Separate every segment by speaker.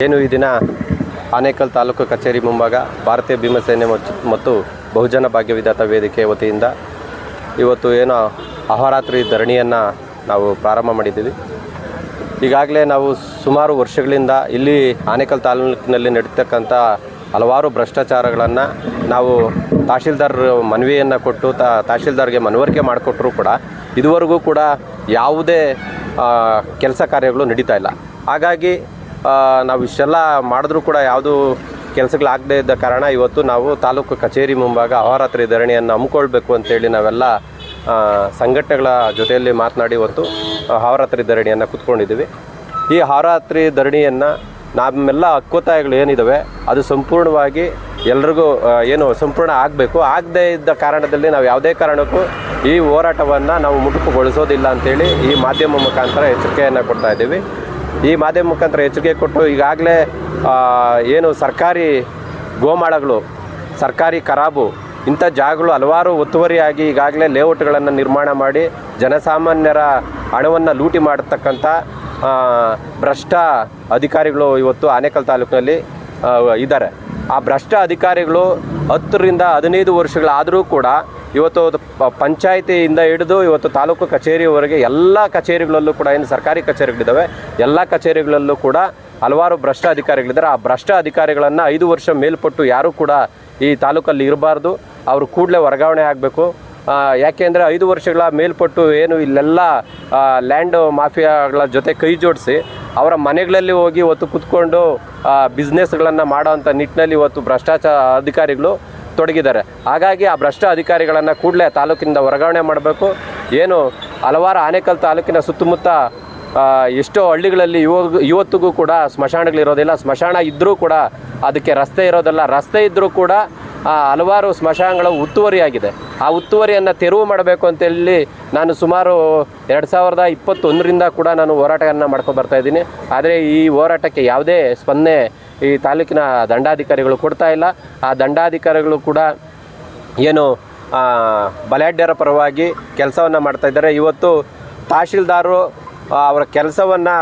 Speaker 1: ಏನು ಈ ದಿನ ಆನೇಕಲ್ ತಾಲೂಕು ಕಚೇರಿ ಮುಂಭಾಗ ಭಾರತೀಯ ಭೀಮಸೇನೆ ಮತ್ತು- ಬಹುಜನ ಭಾಗ್ಯವಿಧಾತ ವೇದಿಕೆ ವತಿಯಿಂದ ಇವತ್ತು ಏನೋ ಅಹೋರಾತ್ರಿ ಧರಣಿಯನ್ನು ನಾವು ಪ್ರಾರಂಭ ಮಾಡಿದ್ದೀವಿ. ಈಗಾಗಲೇ ನಾವು ಸುಮಾರು ವರ್ಷಗಳಿಂದ ಇಲ್ಲಿ ಆನೇಕಲ್ ತಾಲೂಕಿನಲ್ಲಿ ನಡೀತಕ್ಕಂಥ ಹಲವಾರು ಭ್ರಷ್ಟಾಚಾರಗಳನ್ನು ನಾವು ತಹಶೀಲ್ದಾರ್ ಮನವಿಯನ್ನು ಕೊಟ್ಟು ತಹಶೀಲ್ದಾರ್ಗೆ ಮನವರಿಕೆ ಮಾಡಿಕೊಟ್ರೂ ಕೂಡ ಇದುವರೆಗೂ ಕೂಡ ಯಾವುದೇ ಕೆಲಸ ಕಾರ್ಯಗಳು ನಡೀತಾ ಇಲ್ಲ. ಹಾಗಾಗಿ ನಾವು ಇಷ್ಟೆಲ್ಲ ಮಾಡಿದ್ರೂ ಕೂಡ ಯಾವುದು ಕೆಲಸಗಳಾಗದೇ ಇದ್ದ ಕಾರಣ ಇವತ್ತು ನಾವು ತಾಲೂಕು ಕಚೇರಿ ಮುಂಭಾಗ ಅಹೋರಾತ್ರಿ ಧರಣಿಯನ್ನು ಹಮ್ಮಿಕೊಳ್ಬೇಕು ಅಂತೇಳಿ ನಾವೆಲ್ಲ ಸಂಘಟನೆಗಳ ಜೊತೆಯಲ್ಲಿ ಮಾತನಾಡಿ ಇವತ್ತು ಅಹೋರಾತ್ರಿ ಧರಣಿಯನ್ನು ಕುತ್ಕೊಂಡಿದ್ದೀವಿ. ಈ ಅಹೋರಾತ್ರಿ ಧರಣಿಯನ್ನು ನಮ್ಮೆಲ್ಲ ಹಕ್ಕೊತ್ತಾಯಗಳು ಏನಿದ್ದಾವೆ ಅದು ಸಂಪೂರ್ಣವಾಗಿ ಎಲ್ರಿಗೂ ಏನು ಸಂಪೂರ್ಣ ಆಗಬೇಕು. ಆಗದೇ ಇದ್ದ ಕಾರಣದಲ್ಲಿ ನಾವು ಯಾವುದೇ ಕಾರಣಕ್ಕೂ ಈ ಹೋರಾಟವನ್ನು ನಾವು ಮುಟುಕುಗೊಳಿಸೋದಿಲ್ಲ ಅಂತೇಳಿ ಈ ಮಾಧ್ಯಮ ಮುಖಾಂತರ ಎಚ್ಚರಿಕೆಯನ್ನು ಕೊಡ್ತಾ ಇದ್ದೀವಿ. ಈ ಮಾಧ್ಯಮ ಮುಖಾಂತರ ಎಚ್ಚರಿಕೆ ಕೊಟ್ಟು ಈಗಾಗಲೇ ಏನು ಸರ್ಕಾರಿ ಗೋಮಾಳಗಳು, ಸರ್ಕಾರಿ ಖರಾಬು ಇಂಥ ಜಾಗಗಳು ಹಲವಾರು ಒತ್ತುವರಿಯಾಗಿ ಈಗಾಗಲೇ ಲೇಔಟ್ಗಳನ್ನು ನಿರ್ಮಾಣ ಮಾಡಿ ಜನಸಾಮಾನ್ಯರ ಹಣವನ್ನು ಲೂಟಿ ಮಾಡತಕ್ಕಂಥ ಭ್ರಷ್ಟ ಅಧಿಕಾರಿಗಳು ಇವತ್ತು ಆನೇಕಲ್ ತಾಲೂಕಿನಲ್ಲಿ ಇದ್ದಾರೆ. ಆ ಭ್ರಷ್ಟ ಅಧಿಕಾರಿಗಳು ಹತ್ತರಿಂದ ಹದಿನೈದು ವರ್ಷಗಳಾದರೂ ಕೂಡ ಇವತ್ತು ಪಂಚಾಯಿತಿಯಿಂದ ಹಿಡಿದು ಇವತ್ತು ತಾಲೂಕು ಕಚೇರಿವರೆಗೆ ಎಲ್ಲ ಕಚೇರಿಗಳಲ್ಲೂ ಕೂಡ ಏನು ಸರ್ಕಾರಿ ಕಚೇರಿಗಳಿದ್ದಾವೆ, ಎಲ್ಲ ಕಚೇರಿಗಳಲ್ಲೂ ಕೂಡ ಹಲವಾರು ಭ್ರಷ್ಟ ಅಧಿಕಾರಿಗಳಿದ್ದಾರೆ ಆ ಭ್ರಷ್ಟ ಅಧಿಕಾರಿಗಳನ್ನು ಐದು ವರ್ಷ ಮೇಲ್ಪಟ್ಟು ಯಾರೂ ಕೂಡ ಈ ತಾಲೂಕಲ್ಲಿ ಇರಬಾರ್ದು. ಅವರು ಕೂಡಲೇ ವರ್ಗಾವಣೆ ಆಗಬೇಕು. ಯಾಕೆಂದರೆ ಐದು ವರ್ಷಗಳ ಮೇಲ್ಪಟ್ಟು ಏನು ಇಲ್ಲೆಲ್ಲ ಲ್ಯಾಂಡ್ ಮಾಫಿಯಾಗಳ ಜೊತೆ ಕೈ ಜೋಡಿಸಿ ಅವರ ಮನೆಗಳಲ್ಲಿ ಹೋಗಿ ಇವತ್ತು ಕುತ್ಕೊಂಡು ಬಿಸ್ನೆಸ್ಗಳನ್ನು ಮಾಡೋವಂಥ ನಿಟ್ಟಿನಲ್ಲಿ ಇವತ್ತು ಭ್ರಷ್ಟಾಚಾರ ಅಧಿಕಾರಿಗಳು ತೊಡಗಿದ್ದಾರೆ. ಹಾಗಾಗಿ ಆ ಭ್ರಷ್ಟ ಅಧಿಕಾರಿಗಳನ್ನು ಕೂಡಲೇ ತಾಲೂಕಿನಿಂದ ವರ್ಗಾವಣೆ ಮಾಡಬೇಕು. ಏನು ಹಲವಾರು ಆನೇಕಲ್ ತಾಲೂಕಿನ ಸುತ್ತಮುತ್ತ ಎಷ್ಟೋ ಹಳ್ಳಿಗಳಲ್ಲಿ ಇವಾಗ ಇವತ್ತಿಗೂ ಕೂಡ ಸ್ಮಶಾನಗಳಿರೋದಿಲ್ಲ ಸ್ಮಶಾನ ಇದ್ದರೂ ಕೂಡ ಅದಕ್ಕೆ ರಸ್ತೆ ಇರೋದಿಲ್ಲ. ರಸ್ತೆ ಇದ್ದರೂ ಕೂಡ ಹಲವಾರು ಸ್ಮಶಾನಗಳು ಉತ್ತುವರಿಯಾಗಿದೆ. ಆ ಉತ್ತುವರಿಯನ್ನು ತೆರವು ಮಾಡಬೇಕು ಅಂತೇಳಿ ನಾನು ಸುಮಾರು ಎರಡು ಸಾವಿರದ ಇಪ್ಪತ್ತೊಂದರಿಂದ ಕೂಡ ನಾನು ಹೋರಾಟವನ್ನು ಮಾಡ್ಕೊಂಡು ಬರ್ತಾ ಇದ್ದೀನಿ. ಆದರೆ ಈ ಹೋರಾಟಕ್ಕೆ ಯಾವುದೇ ಸ್ಪಂದನೆ ಈ ತಾಲೂಕಿನ ದಂಡಾಧಿಕಾರಿಗಳು ಕೊಡ್ತಾ ಇಲ್ಲ. ಆ ದಂಡಾಧಿಕಾರಿಗಳು ಕೂಡ ಏನು ಬಲಾಢ್ಯರ ಪರವಾಗಿ ಕೆಲಸವನ್ನು ಮಾಡ್ತಾ ಇದ್ದಾರೆ. ಇವತ್ತು ತಹಶೀಲ್ದಾರು ಅವರ ಕೆಲಸವನ್ನು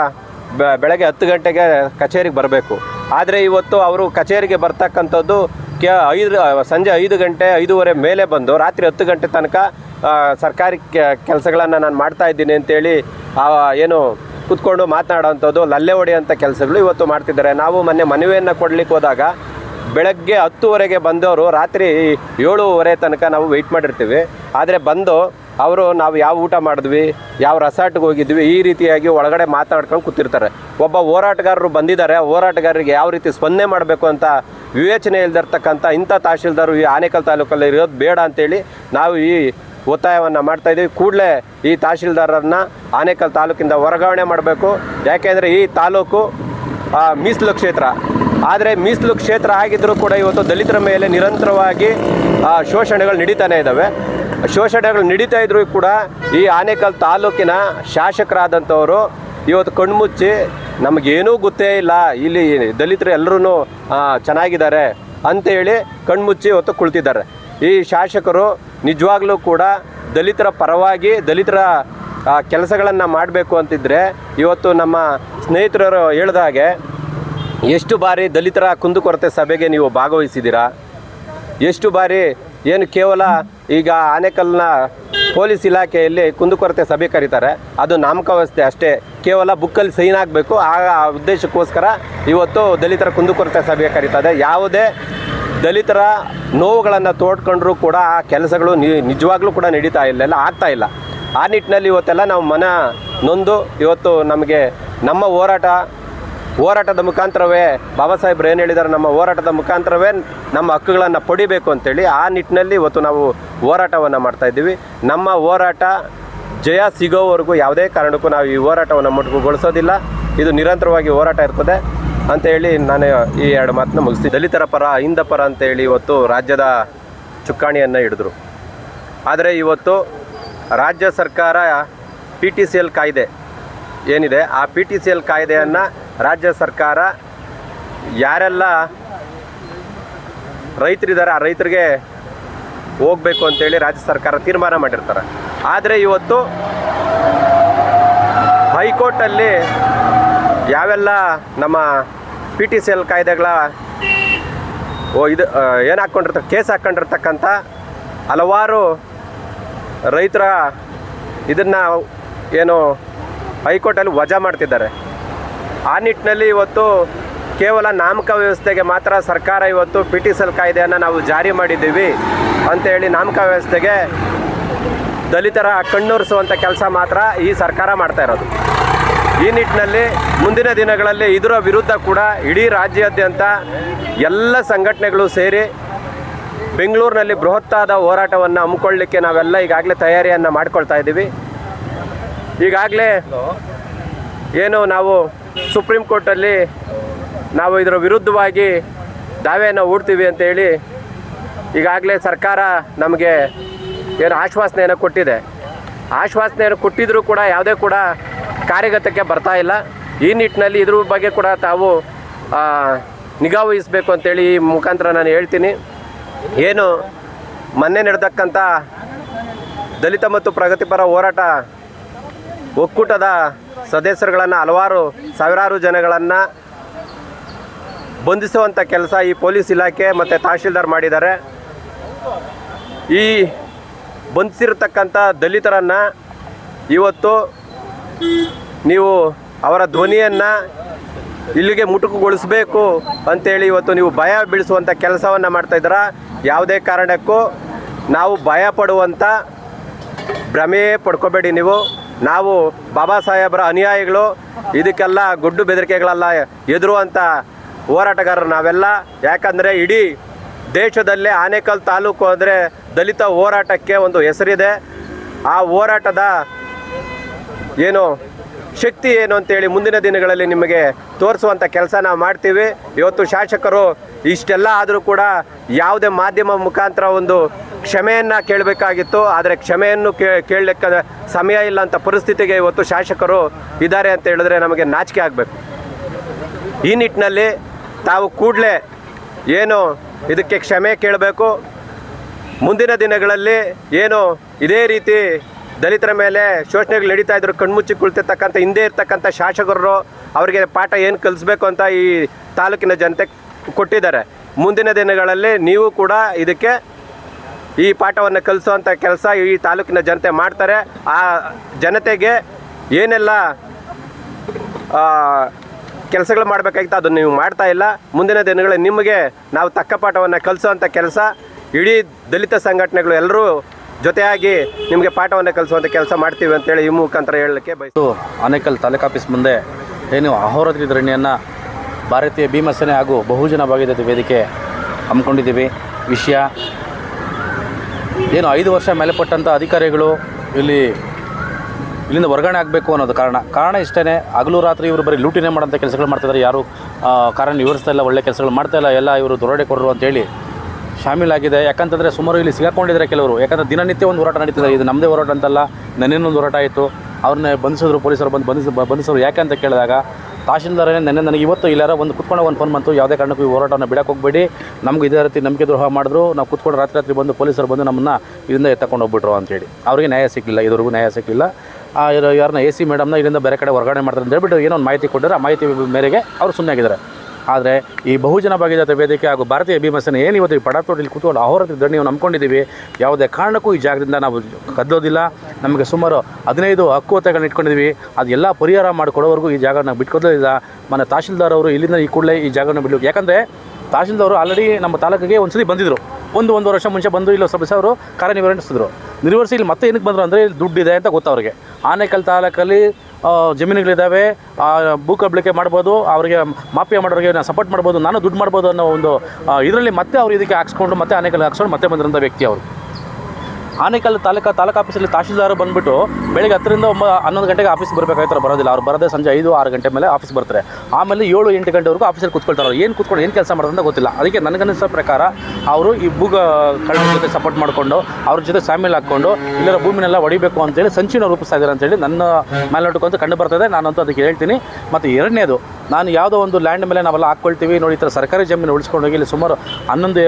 Speaker 1: ಬೆಳಗ್ಗೆ ಹತ್ತು ಗಂಟೆಗೆ ಕಚೇರಿಗೆ ಬರಬೇಕು. ಆದರೆ ಇವತ್ತು ಅವರು ಕಚೇರಿಗೆ ಬರ್ತಕ್ಕಂಥದ್ದು ಕೆ, ಐದು, ಸಂಜೆ ಐದು ಗಂಟೆ, ಐದೂವರೆ ಮೇಲೆ ಬಂದು ರಾತ್ರಿ ಹತ್ತು ಗಂಟೆ ತನಕ ಸರ್ಕಾರಿ ಕೆಲಸಗಳನ್ನು ನಾನು ಮಾಡ್ತಾ ಇದ್ದೀನಿ ಅಂತೇಳಿ ಏನು ಕೂತ್ಕೊಂಡು ಮಾತನಾಡೋವಂಥದ್ದು ಲಲ್ಲೆ ಹೊಡೆಯುವಂಥ ಕೆಲಸಗಳು ಇವತ್ತು ಮಾಡ್ತಿದ್ದಾರೆ. ನಾವು ಮೊನ್ನೆ ಮನವಿಯನ್ನು ಕೊಡಲಿಕ್ಕೆ ಹೋದಾಗ ಬೆಳಗ್ಗೆ ಹತ್ತುವರೆಗೆ ಬಂದವರು ರಾತ್ರಿ ಏಳುವರೆ ತನಕ ನಾವು ವೆಯ್ಟ್ ಮಾಡಿರ್ತೀವಿ. ಆದರೆ ಬಂದು ಅವರು ನಾವು ಯಾವ ಊಟ ಮಾಡಿದ್ವಿ, ಯಾವ ರೆಸಾರ್ಟ್ಗೆ ಹೋಗಿದ್ವಿ, ಈ ರೀತಿಯಾಗಿ ಒಳಗಡೆ ಮಾತಾಡ್ಕೊಂಡು ಕೂತಿರ್ತಾರೆ. ಒಬ್ಬ ಹೋರಾಟಗಾರರು ಬಂದಿದ್ದಾರೆ. ಹೋರಾಟಗಾರರಿಗೆ ಯಾವ ರೀತಿ ಸ್ಪಂದನೆ ಮಾಡಬೇಕು ಅಂತ ವಿವೇಚನೆ ಇಲ್ದಿರ್ತಕ್ಕಂಥ ಇಂಥ ತಹಶೀಲ್ದಾರು ಈ ಆನೇಕಲ್ ತಾಲೂಕಲ್ಲಿ ಇರೋದು ಬೇಡ ಅಂತೇಳಿ ನಾವು ಈ ಒತ್ತಾಯವನ್ನು ಮಾಡ್ತಾ ಇದ್ದೀವಿ. ಕೂಡಲೇ ಈ ತಹಶೀಲ್ದಾರರನ್ನ ಆನೇಕಲ್ ತಾಲೂಕಿಂದ ವರ್ಗಾವಣೆ ಮಾಡಬೇಕು. ಯಾಕೆಂದರೆ ಈ ತಾಲೂಕು ಮೀಸಲು ಕ್ಷೇತ್ರ. ಆದರೆ ಮೀಸಲು ಕ್ಷೇತ್ರ ಆಗಿದ್ದರೂ ಕೂಡ ಇವತ್ತು ದಲಿತರ ಮೇಲೆ ನಿರಂತರವಾಗಿ ಶೋಷಣೆಗಳು ನಡೀತಾನೆ ಇದ್ದಾವೆ ಶೋಷಣೆಗಳು ನಡೀತಾ ಇದ್ರೂ ಕೂಡ ಈ ಆನೇಕಲ್ ತಾಲೂಕಿನ ಶಾಸಕರಾದಂಥವರು ಇವತ್ತು ಕಣ್ಮುಚ್ಚಿ ನಮಗೇನೂ ಗೊತ್ತೇ ಇಲ್ಲ, ಇಲ್ಲಿ ದಲಿತರು ಎಲ್ಲರೂ ಚೆನ್ನಾಗಿದ್ದಾರೆ ಅಂತೇಳಿ ಕಣ್ಮುಚ್ಚಿ ಇವತ್ತು ಕುಳಿತಿದ್ದಾರೆ. ಈ ಶಾಸಕರು ನಿಜವಾಗ್ಲೂ ಕೂಡ ದಲಿತರ ಪರವಾಗಿ ದಲಿತರ ಕೆಲಸಗಳನ್ನು ಮಾಡಬೇಕು ಅಂತಿದ್ರೆ ಇವತ್ತು ನಮ್ಮ ಸ್ನೇಹಿತರು ಹೇಳಿದಾಗೆ ಎಷ್ಟು ಬಾರಿ ದಲಿತರ ಕುಂದುಕೊರತೆ ಸಭೆಗೆ ನೀವು ಭಾಗವಹಿಸಿದ್ದೀರಾ? ಎಷ್ಟು ಬಾರಿ ಏನು ಕೇವಲ ಈಗ ಆನೇಕಲ್ನ ಪೊಲೀಸ್ ಇಲಾಖೆಯಲ್ಲಿ ಕುಂದುಕೊರತೆ ಸಭೆ ಕರೀತಾರೆ, ಅದು ನಾಮಕಾವಸ್ಥೆ ಅಷ್ಟೇ, ಕೇವಲ ಬುಕ್ಕಲ್ಲಿ ಸೈನ್ ಆಗಬೇಕು ಆ ಉದ್ದೇಶಕ್ಕೋಸ್ಕರ ಇವತ್ತು ದಲಿತರ ಕುಂದುಕೊರತೆ ಸಭೆ ಕರೀತದೆ. ಯಾವುದೇ ದಲಿತರ ನೋವುಗಳನ್ನು ತೋಡ್ಕೊಂಡ್ರೂ ಕೂಡ ಆ ಕೆಲಸಗಳು ನಿಜವಾಗ್ಲೂ ಕೂಡ ನಡೀತಾ ಇಲ್ಲ, ಎಲ್ಲ ಆಗ್ತಾ ಇಲ್ಲ. ಆ ನಿಟ್ಟಿನಲ್ಲಿ ಇವತ್ತೆಲ್ಲ ನಾವು ಮನ ನೊಂದು, ಇವತ್ತು ನಮಗೆ ನಮ್ಮ ಹೋರಾಟ, ಹೋರಾಟದ ಮುಖಾಂತರವೇ ಬಾಬಾ ಸಾಹೇಬ್ರು ಏನು ಹೇಳಿದ್ದಾರೆ ನಮ್ಮ ಹೋರಾಟದ ಮುಖಾಂತರವೇ ನಮ್ಮ ಹಕ್ಕುಗಳನ್ನು ಪಡಿಬೇಕು ಅಂತೇಳಿ ಆ ನಿಟ್ಟಿನಲ್ಲಿ ಇವತ್ತು ನಾವು ಹೋರಾಟವನ್ನು ಮಾಡ್ತಾ ಇದ್ದೀವಿ. ನಮ್ಮ ಹೋರಾಟ ಜಯ ಸಿಗೋವರೆಗೂ ಯಾವುದೇ ಕಾರಣಕ್ಕೂ ನಾವು ಈ ಹೋರಾಟವನ್ನು ಮೊಟಕುಗೊಳಿಸೋದಿಲ್ಲ. ಇದು ನಿರಂತರವಾಗಿ ಹೋರಾಟ ಇರ್ತದೆ. ಅಂತ ಹೇಳಿ ನಾನು ಈ ಎರಡು ಮಾತನ್ನ ಮುಗಿಸ್ತೀನಿ. ದಲಿತರ ಪರ ಹಿಂದ ಪರ ಅಂತೇಳಿ ಇವತ್ತು ರಾಜ್ಯದ ಚುಕ್ಕಾಣಿಯನ್ನು ಹಿಡಿದ್ರು. ಆದರೆ ಇವತ್ತು ರಾಜ್ಯ ಸರ್ಕಾರ ಪಿ ಟಿ ಸಿ ಎಲ್ ಕಾಯ್ದೆ ಏನಿದೆ? ಆ ಪಿ ಟಿ ಸಿ ಎಲ್ ಕಾಯ್ದೆಯನ್ನು ರಾಜ್ಯ ಸರ್ಕಾರ ಯಾರೆಲ್ಲ ರೈತರಿದ್ದಾರೆ, ಆ ರೈತರಿಗೆ ಹೋಗಬೇಕು ಅಂತೇಳಿ ರಾಜ್ಯ ಸರ್ಕಾರ ತೀರ್ಮಾನ ಮಾಡಿರ್ತಾರೆ. ಆದರೆ ಇವತ್ತು ಹೈಕೋರ್ಟಲ್ಲಿ ಯಾವೆಲ್ಲ ನಮ್ಮ ಪಿ ಟಿ ಸಿ ಎಲ್ ಕಾಯ್ದೆಗಳ, ಓ, ಇದು ಏನು ಹಾಕ್ಕೊಂಡಿರ್ತ, ಕೇಸ್ ಹಾಕ್ಕೊಂಡಿರ್ತಕ್ಕಂಥ ಹಲವಾರು ರೈತರ ಇದನ್ನು ಏನು ಹೈಕೋರ್ಟಲ್ಲಿ ವಜಾ ಮಾಡ್ತಿದ್ದಾರೆ. ಆ ನಿಟ್ಟಿನಲ್ಲಿ ಇವತ್ತು ಕೇವಲ ನಾಮಕ ವ್ಯವಸ್ಥೆಗೆ ಮಾತ್ರ ಸರ್ಕಾರ ಇವತ್ತು ಪಿ ಟಿ ಸೆಲ್ ಕಾಯ್ದೆಯನ್ನು ನಾವು ಜಾರಿ ಮಾಡಿದ್ದೀವಿ ಅಂತೇಳಿ ನಾಮಕ ವ್ಯವಸ್ಥೆಗೆ ದಲಿತರ ಕಣ್ಣೂರಿಸುವಂಥ ಕೆಲಸ ಮಾತ್ರ ಈ ಸರ್ಕಾರ ಮಾಡ್ತಾ ಇರೋದು. ಈ ನಿಟ್ಟಿನಲ್ಲಿ ಮುಂದಿನ ದಿನಗಳಲ್ಲಿ ಇದರ ವಿರುದ್ಧ ಕೂಡ ಇಡೀ ರಾಜ್ಯಾದ್ಯಂತ ಎಲ್ಲ ಸಂಘಟನೆಗಳು ಸೇರಿ ಬೆಂಗಳೂರಿನಲ್ಲಿ ಬೃಹತ್ತಾದ ಹೋರಾಟವನ್ನು ಹಮ್ಮಿಕೊಳ್ಳಲಿಕ್ಕೆ ನಾವೆಲ್ಲ ಈಗಾಗಲೇ ತಯಾರಿಯನ್ನು ಮಾಡ್ಕೊಳ್ತಾ ಇದ್ದೀವಿ. ಈಗಾಗಲೇ ಏನು ನಾವು ಸುಪ್ರೀಂ ಕೋರ್ಟಲ್ಲಿ ನಾವು ಇದರ ವಿರುದ್ಧವಾಗಿ ದಾವೆಯನ್ನು ಹೂಡ್ತೀವಿ ಅಂತೇಳಿ ಈಗಾಗಲೇ ಸರ್ಕಾರ ನಮಗೆ ಏನು ಆಶ್ವಾಸನೆಯನ್ನು ಕೊಟ್ಟಿದೆ. ಆಶ್ವಾಸನೆಯನ್ನು ಕೊಟ್ಟಿದ್ರೂ ಕೂಡ ಯಾವುದೇ ಕೂಡ ಕಾರ್ಯಗತಕ್ಕೆ ಬರ್ತಾ ಇಲ್ಲ. ಈ ನಿಟ್ಟಿನಲ್ಲಿ ಇದ್ರ ಬಗ್ಗೆ ಕೂಡ ತಾವು ನಿಗಾ ವಹಿಸಬೇಕು ಅಂತೇಳಿ ಈ ಮುಖಾಂತರ ನಾನು ಹೇಳ್ತೀನಿ. ಏನು, ಮೊನ್ನೆ ನಡೆದಕ್ಕಂಥ ದಲಿತ ಮತ್ತು ಪ್ರಗತಿಪರ ಹೋರಾಟ ಒಕ್ಕೂಟದ ಸದಸ್ಯರುಗಳನ್ನು ಹಲವಾರು ಸಾವಿರಾರು ಜನಗಳನ್ನು ಬಂಧಿಸುವಂಥ ಕೆಲಸ ಈ ಪೊಲೀಸ್ ಇಲಾಖೆ ಮತ್ತು ತಹಶೀಲ್ದಾರ್ ಮಾಡಿದ್ದಾರೆ. ಈ ಬಂಧಿಸಿರ್ತಕ್ಕಂಥ ದಲಿತರನ್ನು ಇವತ್ತು ನೀವು ಅವರ ಧ್ವನಿಯನ್ನು ಇಲ್ಲಿಗೆ ಮುಟುಕುಗೊಳಿಸಬೇಕು ಅಂತೇಳಿ ಇವತ್ತು ನೀವು ಭಯ ಬೀಳಿಸುವಂಥ ಕೆಲಸವನ್ನು ಮಾಡ್ತಾ ಇದ್ದೀರಾ? ಯಾವುದೇ ಕಾರಣಕ್ಕೂ ನಾವು ಭಯ ಪಡುವಂಥ ಭ್ರಮೆಯೇ ಪಡ್ಕೋಬೇಡಿ ನೀವು. ನಾವು ಬಾಬಾ ಸಾಹೇಬರ ಅನುಯಾಯಿಗಳು. ಇದಕ್ಕೆಲ್ಲ ಗುಡ್ಡು ಬೆದರಿಕೆಗಳೆಲ್ಲ ಎದುರುವಂಥ ಹೋರಾಟಗಾರರು ನಾವೆಲ್ಲ. ಯಾಕಂದರೆ ಇಡೀ ದೇಶದಲ್ಲೇ ಆನೇಕಲ್ ತಾಲೂಕು ಅಂದರೆ ದಲಿತ ಹೋರಾಟಕ್ಕೆ ಒಂದು ಹೆಸರಿದೆ. ಆ ಹೋರಾಟದ ಏನು ಶಕ್ತಿ ಏನು ಅಂತೇಳಿ ಮುಂದಿನ ದಿನಗಳಲ್ಲಿ ನಿಮಗೆ ತೋರಿಸುವಂಥ ಕೆಲಸ ನಾವು ಮಾಡ್ತೀವಿ. ಇವತ್ತು ಶಾಸಕರು ಇಷ್ಟೆಲ್ಲ ಆದರೂ ಕೂಡ ಯಾವುದೇ ಮಾಧ್ಯಮ ಮುಖಾಂತರ ಒಂದು ಕ್ಷಮೆಯನ್ನು ಕೇಳಬೇಕಾಗಿತ್ತು. ಆದರೆ ಕ್ಷಮೆಯನ್ನು ಕೇಳಲಿಕ್ಕೆ ಸಮಯ ಇಲ್ಲ ಅಂತ ಪರಿಸ್ಥಿತಿಗೆ ಇವತ್ತು ಶಾಸಕರು ಇದ್ದಾರೆ ಅಂತ ಹೇಳಿದ್ರೆ ನಮಗೆ ನಾಚಿಕೆ ಆಗಬೇಕು. ಈ ನಿಟ್ಟಿನಲ್ಲಿ ತಾವು ಕೂಡಲೇ ಏನು ಇದಕ್ಕೆ ಕ್ಷಮೆ ಕೇಳಬೇಕು. ಮುಂದಿನ ದಿನಗಳಲ್ಲಿ ಏನು ಇದೇ ರೀತಿ ದಲಿತರ ಮೇಲೆ ಶೋಷಣೆಗಳು ನಡೀತಾ ಇದ್ರು, ಕಣ್ಮುಚ್ಚಿ ಕುಳಿತಿರ್ತಕ್ಕಂಥ, ಹಿಂದೆ ಇರ್ತಕ್ಕಂಥ ಶಾಸಕರು ಅವರಿಗೆ ಪಾಠ ಏನು ಕಲಿಸ್ಬೇಕು ಅಂತ ಈ ತಾಲೂಕಿನ ಜನತೆ ಕೊಟ್ಟಿದ್ದಾರೆ. ಮುಂದಿನ ದಿನಗಳಲ್ಲಿ ನೀವು ಕೂಡ ಇದಕ್ಕೆ ಈ ಪಾಠವನ್ನು ಕಲಿಸುವಂಥ ಕೆಲಸ ಈ ತಾಲೂಕಿನ ಜನತೆ ಮಾಡ್ತಾರೆ. ಆ ಜನತೆಗೆ ಏನೆಲ್ಲ ಕೆಲಸಗಳು ಮಾಡಬೇಕಾಗಿತ್ತು ಅದನ್ನು ನೀವು ಮಾಡ್ತಾ ಇಲ್ಲ. ಮುಂದಿನ ದಿನಗಳಲ್ಲಿ ನಿಮಗೆ ನಾವು ತಕ್ಕ ಪಾಠವನ್ನು ಕಲಿಸುವಂಥ ಕೆಲಸ ಇಡೀ ದಲಿತ ಸಂಘಟನೆಗಳು ಎಲ್ಲರೂ ಜೊತೆಯಾಗಿ ನಿಮಗೆ ಪಾಠವನ್ನು ಕಲಿಸುವಂಥ ಕೆಲಸ ಮಾಡ್ತೀವಿ ಅಂತೇಳಿ ಈ ಮುಖಾಂತರ ಹೇಳಲಿಕ್ಕೆ
Speaker 2: ಬಯಸು ಆನೇಕಲ್ ತಾಲೂಕು ಆಫೀಸ್ ಮುಂದೆ ಏನು ಅಹೋರಾತ್ರಿ ಧರಣಿಯನ್ನು ಭಾರತೀಯ ಭೀಮಸೇನೆ ಹಾಗೂ ಬಹುಜನ ಭಾಗೀರಥಿ ವೇದಿಕೆ ಹಮ್ಮಿಕೊಂಡಿದ್ದೀವಿ. ವಿಷಯ ಏನು ಐದು ವರ್ಷ ಮೇಲೆಪಟ್ಟಂಥ ಅಧಿಕಾರಿಗಳು ಇಲ್ಲಿ ಇಲ್ಲಿಂದ ವರ್ಗಾವಣೆ ಆಗಬೇಕು ಅನ್ನೋದು ಕಾರಣ. ಕಾರಣ ಇಷ್ಟೇ ಹಗಲು ರಾತ್ರಿ ಇವರು ಬರೀ ಲೂಟಿನೇ ಮಾಡೋಂಥ ಕೆಲಸಗಳು ಮಾಡ್ತಿದ್ದಾರೆ. ಯಾರು ಕಾರಣ ವಿವರಿಸ್ತಾ ಇಲ್ಲ, ಒಳ್ಳೆ ಕೆಲಸಗಳು ಮಾಡ್ತಾ ಇಲ್ಲ, ಎಲ್ಲ ಇವರು ದೊರಡೆಕೊಡರು ಅಂತೇಳಿ ಶಾಮೀಲಾಗಿದೆ. ಯಾಕಂತಂದರೆ ಸುಮಾರು ಇಲ್ಲಿ ಸಿಗಾಕೊಂಡಿದ್ದಾರೆ ಕೆಲವರು. ಯಾಕಂದರೆ ದಿನನಿತ್ಯ ಒಂದು ಹೋರಾಟ ನಡೀತಿದೆ. ಇದು ನಮ್ಮದೇ ಹೋರಾಟ ಅಂತಲ್ಲ, ನನ್ನೇನೊಂದು ಹೋರಾಟ ಆಯಿತು. ಅವ್ರನ್ನ ಬಂಧಿಸಿದ್ರು, ಪೊಲೀಸರು ಬಂದು ಬಂಧಿಸ ಬಂಧಿಸಿದ್ರು ಯಾಕೆ ಅಂತ ಕೇಳಿದಾಗ ತಹಶೀಲ್ದಾರನೇ ನೆನ್ನೆ ನನಗೆ ಇವತ್ತು ಇಲ್ಲಾರ ಒಂದು ಕುತ್ಕೊಂಡು ಒಂದು ಫೋನ್ ಬಂತು. ಯಾವುದೇ ಕಾರಣಕ್ಕೂ ಈ ಹೋರಾಟವನ್ನು ಬಿಡಕ್ಕೆ ಹೋಗಬೇಡಿ. ನಮ್ಗೆ ಇದೇ ರೀತಿ ನಂಬಿಕೆ ದ್ರೋಹ ಮಾಡಿದ್ರು. ನಾವು ಕುತ್ಕೊಂಡು ರಾತ್ರಿ ರಾತ್ರಿ ಬಂದು ಪೊಲೀಸರು ಬಂದು ನಮ್ಮನ್ನು ಇದರಿಂದ ಎತ್ತಕೊಂಡು ಹೋಗ್ಬಿಟ್ರು ಅಂತೇಳಿ. ಅವರಿಗೆ ನ್ಯಾಯ ಸಿಕ್ಕಿಲ್ಲ, ಇದುವರೆಗೂ ನ್ಯಾಯ ಸಿಕ್ಕಿಲ್ಲ. ಯಾರನ್ನ ಎ ಸಿ ಮೇಡಮ್ನ ಇಲ್ಲಿಂದ ಬೇರೆ ಕಡೆ ವರ್ಗಾವಣೆ ಮಾಡ್ತಾರೆ ಅಂತ ಹೇಳ್ಬಿಟ್ಟು ಏನೋ ಒಂದು ಮಾಹಿತಿ ಕೊಟ್ಟರೆ ಆ ಮಾಹಿತಿ ಮೇರೆಗೆ ಅವರು ಸುಮ್ಮನೆ ಆಗಿದ್ದಾರೆ. ಆದರೆ ಈ ಬಹುಜನ ಭಾಗೀರಥ ವೇದಿಕೆ ಹಾಗೂ ಭಾರತೀಯ ಭೀಮಸೇನೆ ಏನು ಇವತ್ತು ಈ ಪಡಾತೋಟಲ್ಲಿ ಕೂತ್ಕೊಂಡು ಅಹೋರಾತ್ರಿ ಧರಣಿಯನ್ನು ನಂಬ್ಕೊಂಡಿದ್ದೀವಿ, ಯಾವುದೇ ಕಾರಣಕ್ಕೂ ಈ ಜಾಗದಿಂದ ನಾವು ಕದ್ದೋದಿಲ್ಲ. ನಮಗೆ ಸುಮಾರು ಹದಿನೈದು ಹಕ್ಕು ಹಕ್ಕುವತ್ತೆಗಳನ್ನ ಇಟ್ಕೊಂಡಿದ್ದೀವಿ. ಅದೆಲ್ಲ ಪರಿಹಾರ ಮಾಡಿಕೊಡೋವರೆಗೂ ಈ ಜಾಗ ನಾವು ಬಿಟ್ಕೊಡೋದಿಲ್ಲ. ಮನೆ ತಹಶೀಲ್ದಾರ್ ಅವರು ಇಲ್ಲಿಂದ ಈ ಕೂಡಲೇ ಈ ಜಾಗನ ಬಿಡಬೇಕು ಯಾಕಂದರೆ ತಹಶೀಲ್ದಾರ್ ಆಲ್ರೆಡಿ ನಮ್ಮ ತಾಲೂಕಿಗೆ ಒಂದು ಸರಿ ಬಂದಿದ್ದರು ಒಂದು ಒಂದು ವರ್ಷ ಮುಂಚೆ ಬಂದು ಇಲ್ಲಿ ಸ್ವಲ್ಪ ಅವರು ಕಾರ್ಯನಿರ್ವಹಿಸಿದ್ರು ನಿರ್ವಹಿಸಿ ಇಲ್ಲಿ ಮತ್ತೆ ಏನಕ್ಕೆ ಬಂದರು ಅಂದರೆ ಇಲ್ಲಿ ದುಡ್ಡಿದೆ ಅಂತ ಗೊತ್ತವ್ರಿಗೆ ಆನೇಕಲ್ ತಾಲೂಕಲ್ಲಿ ಜಮೀನುಗಳಿದ್ದಾವೆ ಭೂ ಕಬ್ಳಿಕೆ ಮಾಡ್ಬೋದು, ಅವರಿಗೆ ಮಾಫಿಯಾ ಮಾಡೋರಿಗೆ ನಾನು ಸಪೋರ್ಟ್ ಮಾಡ್ಬೋದು, ನಾನು ದುಡ್ಡು ಮಾಡ್ಬೋದು ಅನ್ನೋ ಒಂದು ಇದರಲ್ಲಿ ಮತ್ತೆ ಅವರು ಇದಕ್ಕೆ ಹಾಕ್ಸ್ಕೊಂಡು, ಮತ್ತೆ ಆನೇಕಲ್ ಹಾಕ್ಸ್ಕೊಂಡು ಮತ್ತೆ ಬಂದಿರೋಂಥ ವ್ಯಕ್ತಿ ಅವರು. ಆನೇಕಲ್ ತಾಲೂಕಾ ತಾಲೂಕು ಆಫೀಸಲ್ಲಿ ತಹಶೀಲ್ದಾರ್ ಬಂದ್ಬಿಟ್ಟು ಬೆಳಗ್ಗೆ ಹತ್ತರಿಂದ ಒಂಬ ಹನ್ನೊಂದು ಗಂಟೆಗೆ ಆಫೀಸ್ ಬರಬೇಕಾಯ್ತಾರೆ ಬರೋದಿಲ್ಲ. ಅವ್ರು ಬರೋದೇ ಸಂಜೆ ಐದು, ಆರು ಗಂಟೆ ಮೇಲೆ ಆಫೀಸ್ ಬರ್ತಾರೆ. ಆಮೇಲೆ ಏಳು, ಎಂಟು ಗಂಟೆವರೆಗೂ ಆಫೀಸಲ್ಲಿ ಕೂತ್ಕೊಳ್ತಾರೆ ಏನು ಕೂತ್ಕೊಂಡು ಏನು ಕೆಲಸ ಮಾಡೋದಂತ ಗೊತ್ತಿಲ್ಲ. ಅದಕ್ಕೆ ನನಗನ್ನಿಸೋ ಪ್ರಕಾರ ಅವರು ಈ ಭೂಗ ಕಳ್ಳರ ಜೊತೆ ಸಪೋರ್ಟ್ ಮಾಡಿಕೊಂಡು, ಅವ್ರ ಜೊತೆ ಸ್ಯಾಮಿಲ್ ಹಾಕ್ಕೊಂಡು, ಇಲ್ಲರ ಭೂಮಿನೆಲ್ಲ ಹೊಡಿಬೇಕು ಅಂತೇಳಿ ಸಂಚಿನ ರೂಪಿಸ್ತಾ ಇದ್ದಾರೆ ಅಂತೇಳಿ ನನ್ನ ಮೇಲ್ನೋಟಕ್ಕಂತೂ ಕಂಡು ಬರ್ತದೆ ನಾನಂತೂ ಅದಕ್ಕೆ ಹೇಳ್ತೀನಿ. ಮತ್ತು ಎರಡನೇದು, ನಾನು ಯಾವುದೋ ಒಂದು ಲ್ಯಾಂಡ್ ಮೇಲೆ ನಾವೆಲ್ಲ ಹಾಕ್ಕೊಳ್ತೀವಿ. ನೋಡಿ, ಈ ಥರ ಸರ್ಕಾರಿ ಜಮೀನು ಉಳಿಸ್ಕೊಂಡು ಹೋಗಿ ಇಲ್ಲಿ ಸುಮಾರು ಹನ್ನೊಂದು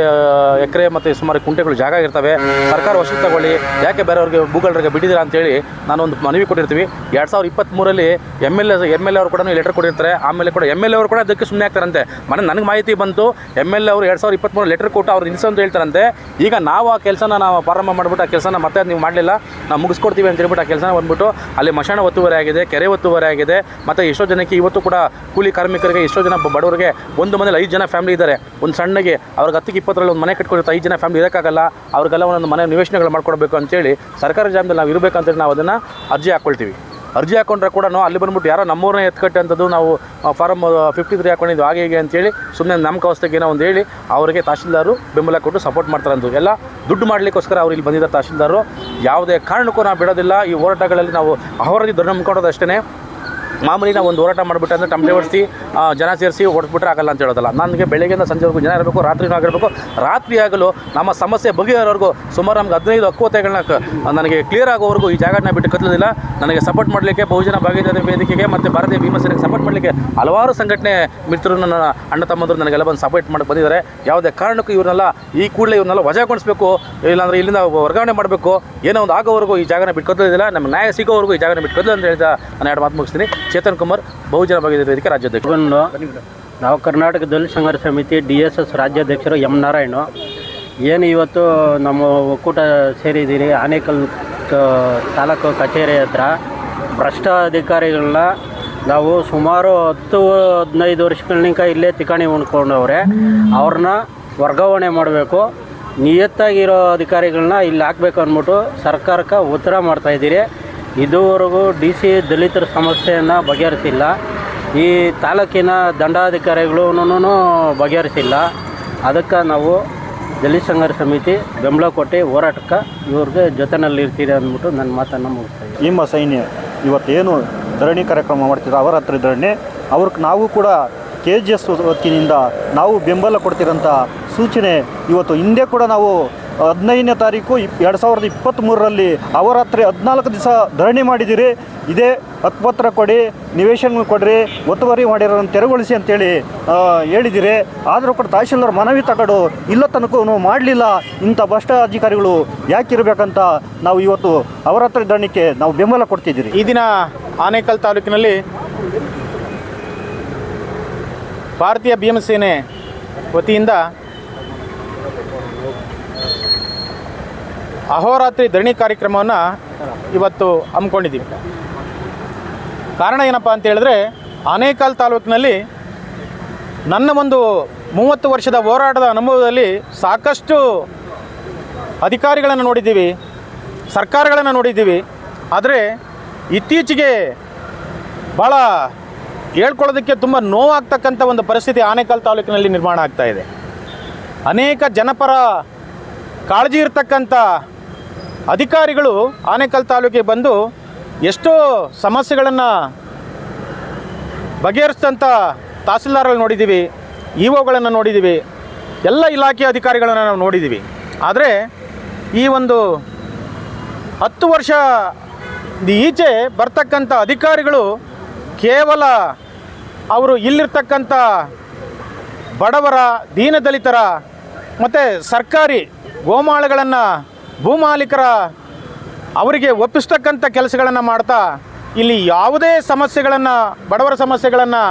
Speaker 2: ಎಕರೆ ಮತ್ತು ಸುಮಾರು ಕುಂಟೆಗಳು ಜಾಗ ಇರ್ತವೆ. ಸರ್ಕಾರ ವಶಕ್ಕೆ ತಗೊಳ್ಳಿ, ಯಾಕೆ ಬೇರೆಯವ್ರಿಗೆ ಭೂಗಳರಿಗೆ ಬಿಟ್ಟಿದ್ದೀರಾ ಅಂತೇಳಿ ನಾನು ಒಂದು ಮನವಿ ಕೊಟ್ಟಿರ್ತೀವಿ. ಎರಡು ಸಾವಿರದ ಇಪ್ಪತ್ತ್ಮೂರಲ್ಲಿ M L A M L A ಅವರು ಕೂಡ ಲೆಟರ್ ಕೊಟ್ಟಿರ್ತಾರೆ. ಆಮೇಲೆ ಕೂಡ ಎಂ ಎಲ್ ಎ ಅವರು ಕೂಡ ಅದಕ್ಕೆ ಸುಮ್ಮನೆ ಆಗ್ತಾರಂತೆ. ಮನೆ ನನಗೆ ಮಾಹಿತಿ ಬಂತು ಎಂ ಎಲ್ ಎ ಅವರು ಎರಡು ಸಾವಿರದ ಇಪ್ಪತ್ತ್ಮೂರು ಲೆಟರ್ ಕೊಟ್ಟು ಅವ್ರು ನಿಲ್ಸು ಅಂತ ಹೇಳ್ತಾರಂತೆ. ಈಗ ನಾವು ಆ ಕೆಲಸನ ನಾವು ಪ್ರಾರಂಭ ಮಾಡಿಬಿಟ್ಟು ಆ ಕೆಲಸನ ಮತ್ತೆ ನೀವು ಮಾಡಲಿಲ್ಲ. ನಾವು ಮುಗಿಸ್ಕೊಡ್ತೀವಿ ಅಂತ ಹೇಳ್ಬಿಟ್ಟು ಆ ಕೆಲಸನ ಬಂದ್ಬಿಟ್ಟು ಅಲ್ಲಿ ಮಶಾಣ ಒತ್ತುವರಿ ಆಗಿದೆ, ಕೆರೆ ಒತ್ತುವರಿ ಆಗಿದೆ, ಮತ್ತು ಎಷ್ಟೋ ಜನಕ್ಕೆ ಇವತ್ತು ಕೂಡ ಕೂಲಿ ಕಾರ್ಮಿಕರಿಗೆ, ಎಷ್ಟೋ ಜನ ಬಡವರಿಗೆ ಒಂದು ಮನೇಲಿ ಐದು ಜನ ಫ್ಯಾಮಿಲಿ ಇದ್ದಾರೆ. ಒಂದು ಸಣ್ಣಗೆ ಅವ್ರಿಗೆ ಹತ್ತಿಗೆ ಇಪ್ಪತ್ತರಲ್ಲಿ ಒಂದು ಮನೆ ಕಟ್ಕೊಂಡಿರ್ತಾರೆ ಐದು ಜನ ಫ್ಯಾಮಿಲಿ ಇರೋಕ್ಕಾಗಲ್ಲ. ಅವ್ರಿಗೆಲ್ಲ ಒಂದೊಂದು ಮನೆ ನಿವೇಶನಗಳು ಮಾಡ್ಕೊಡ್ಬೇಕು ಅಂತೇಳಿ ಸರ್ಕಾರಿ ಜಾಗದಲ್ಲಿ ನಾವು ಇರಬೇಕಂತೇಳಿ ನಾವು ಅದನ್ನು ಅರ್ಜಿ ಹಾಕ್ಕೊಳ್ತೀವಿ. ಅರ್ಜಿ ಹಾಕೊಂಡ್ರೆ ಕೂಡ ಅಲ್ಲಿ ಬಂದ್ಬಿಟ್ಟು ಯಾರೋ ನಮ್ಮೂರನ್ನ ಎತ್ಕಟ್ಟೆ ಅಂತದ್ದು ನಾವು ಫಾರಮ್ ಫಿಫ್ಟಿ ತ್ರೀ ಹಾಕೊಂಡಿದ್ದು ಹಾಗೆ ಹೀಗೆ ಅಂತೇಳಿ ಸುಮ್ಮನೆ ನಮ್ಮ ಕವಸ್ಥೆಗೆ ಏನೋ ಒಂದು ಹೇಳಿ ಅವರಿಗೆ ತಹಶೀಲ್ದಾರು ಬೆಂಬಲ ಕೊಟ್ಟು ಸಪೋರ್ಟ್ ಮಾಡ್ತಾರಂತು ಎಲ್ಲ ದುಡ್ಡು ಮಾಡಲಿಕ್ಕೋಸ್ಕರ ಅವ್ರು ಇಲ್ಲಿ ಬಂದಿದ್ದ ತಹಶೀಲ್ದಾರು. ಯಾವುದೇ ಕಾರಣಕ್ಕೂ ನಾವು ಬಿಡೋದಿಲ್ಲ. ಈ ಹೋರಾಟಗಳಲ್ಲಿ ನಾವು ಅವರದಿ ಧರ್ಮ ಅಷ್ಟೇ ಮಾಮೂಲಿ ನಾವು ಒಂದು ಹೋರಾಟ ಮಾಡಿಬಿಟ್ಟು ಅಂದರೆ ಟಮಟೆ ಹೊಡಿಸಿ ಜನ ಸೇರಿಸಿ ಹೊಡೆದ್ಬಿಟ್ರೆ ಆಗಲ್ಲ ಅಂತ ಹೇಳೋದಲ್ಲ. ನನಗೆ ಬೆಳಗ್ಗೆಯಿಂದ ಸಂಜೆವರೆಗೂ ಜನ ಇರಬೇಕು, ರಾತ್ರಿನೂ ಆಗಿರಬೇಕು. ರಾತ್ರಿ ಆಗಲು ನಮ್ಮ ಸಮಸ್ಯೆ ಬಗೆಹರೋವರೆಗೂ ಸುಮಾರು ನಮ್ಗೆ ಹದಿನೈದು ಹಕ್ಕುವತೆಗಳನ್ನ ನನಗೆ ಕ್ಲಿಯರ್ ಆಗೋವರೆಗೂ ಈ ಜಾಗನ ಬಿಟ್ಟು ಕತ್ತಲಿಲ್ಲ. ನನಗೆ ಸಪೋರ್ಟ್ ಮಾಡಲಿಕ್ಕೆ ಬಹುಜನ ಭಾಗಿದಾರ ವೇದಿಕೆಗೆ ಮತ್ತು ಭಾರತೀಯ ಭೀಮಸೇನೆಗೆ ಸಪೋರ್ಟ್ ಮಾಡಲಿಕ್ಕೆ ಹಲವಾರು ಸಂಘಟನೆ ಮಿತ್ರರು ನನ್ನ ಅಣ್ಣ ತಮ್ಮಂದರು ನನಗೆಲ್ಲ ಬಂದು ಸಪೋರ್ಟ್ ಮಾಡಿ ಬಂದಿದ್ದಾರೆ. ಯಾವುದೇ ಕಾರಣಕ್ಕೂ ಇವ್ರನ್ನೆಲ್ಲ ಈ ಕೂಡಲೇ ಇವ್ರನ್ನೆಲ್ಲ ವಜಾಗೊಳಿಸಬೇಕು. ಇಲ್ಲಾಂದ್ರೆ ಇಲ್ಲಿಂದ ವರ್ಗಾವಣೆ ಮಾಡಬೇಕು. ಏನೋ ಒಂದು ಆಗೋವರೆಗೂ ಈ ಜಾಗನ ಬಿಟ್ಟು ನಮ್ಮ ನ್ಯಾಯ ಸಿಗೋವರೆಗೂ ಈ ಜಾಗನ ಬಿಟ್ಟು ಕತ್ತಲು ಅಂತ ಹೇಳ್ತಾ ನಾನು ಎರಡು ಮಾತು ಮುಗಿಸ್ತೀನಿ. ಚೇತನ್ ಕುಮಾರ್ ಬಹುಜನ ಭಾಗೀದಾರಿ ವೇದಿಕೆ ರಾಜ್ಯಾಧ್ಯಕ್ಷ
Speaker 3: ನಾವು Karnataka Dalita Sangharsha Samiti D S S ರಾಜ್ಯಾಧ್ಯಕ್ಷರು ಎಂ ನಾರಾಯಣ. ಏನು ಇವತ್ತು ನಮ್ಮ ಒಕ್ಕೂಟ ಸೇರಿದ್ದೀರಿ, ಆನೇಕಲ್ ತಾಲೂಕು ಕಚೇರಿ ಹತ್ರ. ಭ್ರಷ್ಟ ಅಧಿಕಾರಿಗಳನ್ನ ನಾವು ಸುಮಾರು ಹತ್ತು, ಹದಿನೈದು ವರ್ಷಗಳಿಂದ ಇಲ್ಲೇ ತಿಕಾಣಿ ಉಣ್ಕೊಂಡವ್ರೆ ಅವ್ರನ್ನ ವರ್ಗಾವಣೆ ಮಾಡಬೇಕು. ನಿಯತ್ತಾಗಿರೋ ಅಧಿಕಾರಿಗಳನ್ನ ಇಲ್ಲಿ ಹಾಕ್ಬೇಕು ಅಂದ್ಬಿಟ್ಟು ಸರ್ಕಾರಕ್ಕೆ ಉತ್ತರ ಮಾಡ್ತಾಯಿದ್ದೀರಿ ಇದುವರೆಗೂ ಡಿ ಸಿ ದಲಿತರ ಸಮಸ್ಯೆಯನ್ನು ಬಗೆಹರಿಸಿಲ್ಲ. ಈ ತಾಲೂಕಿನ ದಂಡಾಧಿಕಾರಿಗಳೂ ಬಗೆಹರಿಸಿಲ್ಲ. ಅದಕ್ಕೆ ನಾವು ದಲಿತ ಸಂಘರ್ಷ ಸಮಿತಿ ಬೆಂಬಲ ಕೊಟ್ಟು ಹೋರಾಟಕ್ಕೆ ಇವ್ರಿಗೆ ಜೊತೆನಲ್ಲಿ ಇರ್ತೀರಿ ಅಂದ್ಬಿಟ್ಟು ನನ್ನ ಮಾತನ್ನು ಮುಗಿಸ್ತೀನಿ
Speaker 4: ನಿಮ್ಮ ಸೈನ್ಯ ಇವತ್ತೇನು ಧರಣಿ ಕಾರ್ಯಕ್ರಮ ಮಾಡ್ತಿದ್ರು, ಅವರ ಹತ್ರ ಧರಣಿ ಅವ್ರಿಗೆ ನಾವು ಕೂಡ ಕೆ ಜಿ ಎಸ್ ವತಿಯಿಂದ ನಾವು ಬೆಂಬಲ ಕೊಡ್ತಿರೋಂಥ ಸೂಚನೆ ಇವತ್ತು ಹಿಂದೆ ಕೂಡ ನಾವು ಹದಿನೈದನೇ ತಾರೀಕು ಎರಡು ಸಾವಿರದ ಇಪ್ಪತ್ತ್ಮೂರರಲ್ಲಿ ಅವರ ಹತ್ರ ಹದಿನಾಲ್ಕು ದಿವಸ ಧರಣಿ ಮಾಡಿದ್ದೀರಿ ಇದೇ ಹಕ್ಕುಪತ್ರ ಕೊಡಿ ನಿವೇಶನ ಕೊಡ್ರಿ, ಒತ್ತುವರಿ ಮಾಡಿರೋದನ್ನು ತೆರವುಗೊಳಿಸಿ ಅಂತೇಳಿ ಹೇಳಿದಿರಿ. ಆದರೂ ಕೂಡ ತಹಶೀಲ್ದಾರ್ ಮನವಿ ತಗೊಂಡು ಇಲ್ಲ ತನಕ ಮಾಡಲಿಲ್ಲ. ಇಂಥ ಭ್ರಷ್ಟ ಅಧಿಕಾರಿಗಳು ಯಾಕಿರಬೇಕಂತ ನಾವು ಇವತ್ತು ಅವರಾತ್ರಿ ಧರಣಿಗೆ ನಾವು ಬೆಂಬಲ ಕೊಡ್ತಿದ್ದೀರಿ.
Speaker 5: ಈ ದಿನ ಆನೇಕಲ್ ತಾಲೂಕಿನಲ್ಲಿ ಭಾರತೀಯ ಭೀಮಸೇನೆ ವತಿಯಿಂದ ಅಹೋರಾತ್ರಿ ಧರಣಿ ಕಾರ್ಯಕ್ರಮವನ್ನು ಇವತ್ತು ಹಮ್ಮಿಕೊಂಡಿದ್ದೀವಿ. ಕಾರಣ ಏನಪ್ಪ ಅಂತ ಹೇಳಿದ್ರೆ, ಆನೇಕಾಲ್ ತಾಲೂಕಿನಲ್ಲಿ ನನ್ನ ಒಂದು ಮೂವತ್ತು ವರ್ಷದ ಹೋರಾಟದ ಅನುಭವದಲ್ಲಿ ಸಾಕಷ್ಟು ಅಧಿಕಾರಿಗಳನ್ನು ನೋಡಿದ್ದೀವಿ, ಸರ್ಕಾರಗಳನ್ನು ನೋಡಿದ್ದೀವಿ. ಆದರೆ ಇತ್ತೀಚೆಗೆ ಭಾಳ ಹೇಳ್ಕೊಳ್ಳೋದಕ್ಕೆ ತುಂಬ ನೋವಾಗ್ತಕ್ಕಂಥ ಒಂದು ಪರಿಸ್ಥಿತಿ ಆನೇಕಲ್ ತಾಲೂಕಿನಲ್ಲಿ ನಿರ್ಮಾಣ ಆಗ್ತಾ ಇದೆ. ಅನೇಕ ಜನಪರ ಕಾಳಜಿ ಇರ್ತಕ್ಕಂಥ ಅಧಿಕಾರಿಗಳು ಆನೇಕಲ್ ತಾಲೂಕಿಗೆ ಬಂದು ಎಷ್ಟೋ ಸಮಸ್ಯೆಗಳನ್ನು ಬಗೆಹರಿಸಿದಂಥ ತಹಸೀಲ್ದಾರ್ಗಳು ನೋಡಿದ್ದೀವಿ ಇ ಒಗಳನ್ನು ನೋಡಿದ್ದೀವಿ, ಎಲ್ಲ ಇಲಾಖೆ ಅಧಿಕಾರಿಗಳನ್ನು ನಾವು ನೋಡಿದ್ದೀವಿ. ಆದರೆ ಈ ಒಂದು ಹತ್ತು ವರ್ಷ ಈಚೆ ಬರ್ತಕ್ಕಂಥ ಅಧಿಕಾರಿಗಳು ಕೇವಲ ಅವರು ಇಲ್ಲಿರ್ತಕ್ಕಂಥ ಬಡವರ, ದೀನದಲಿತರ ಮತ್ತು ಸರ್ಕಾರಿ ಗೋಮಾಳಗಳನ್ನು ಭೂಮಾಲೀಕರ ಅವರಿಗೆ ಒಪ್ಪಿಸ್ತಕ್ಕಂಥ ಕೆಲಸಗಳನ್ನು ಮಾಡ್ತಾ ಇಲ್ಲಿ ಯಾವುದೇ ಸಮಸ್ಯೆಗಳನ್ನು, ಬಡವರ ಸಮಸ್ಯೆಗಳನ್ನು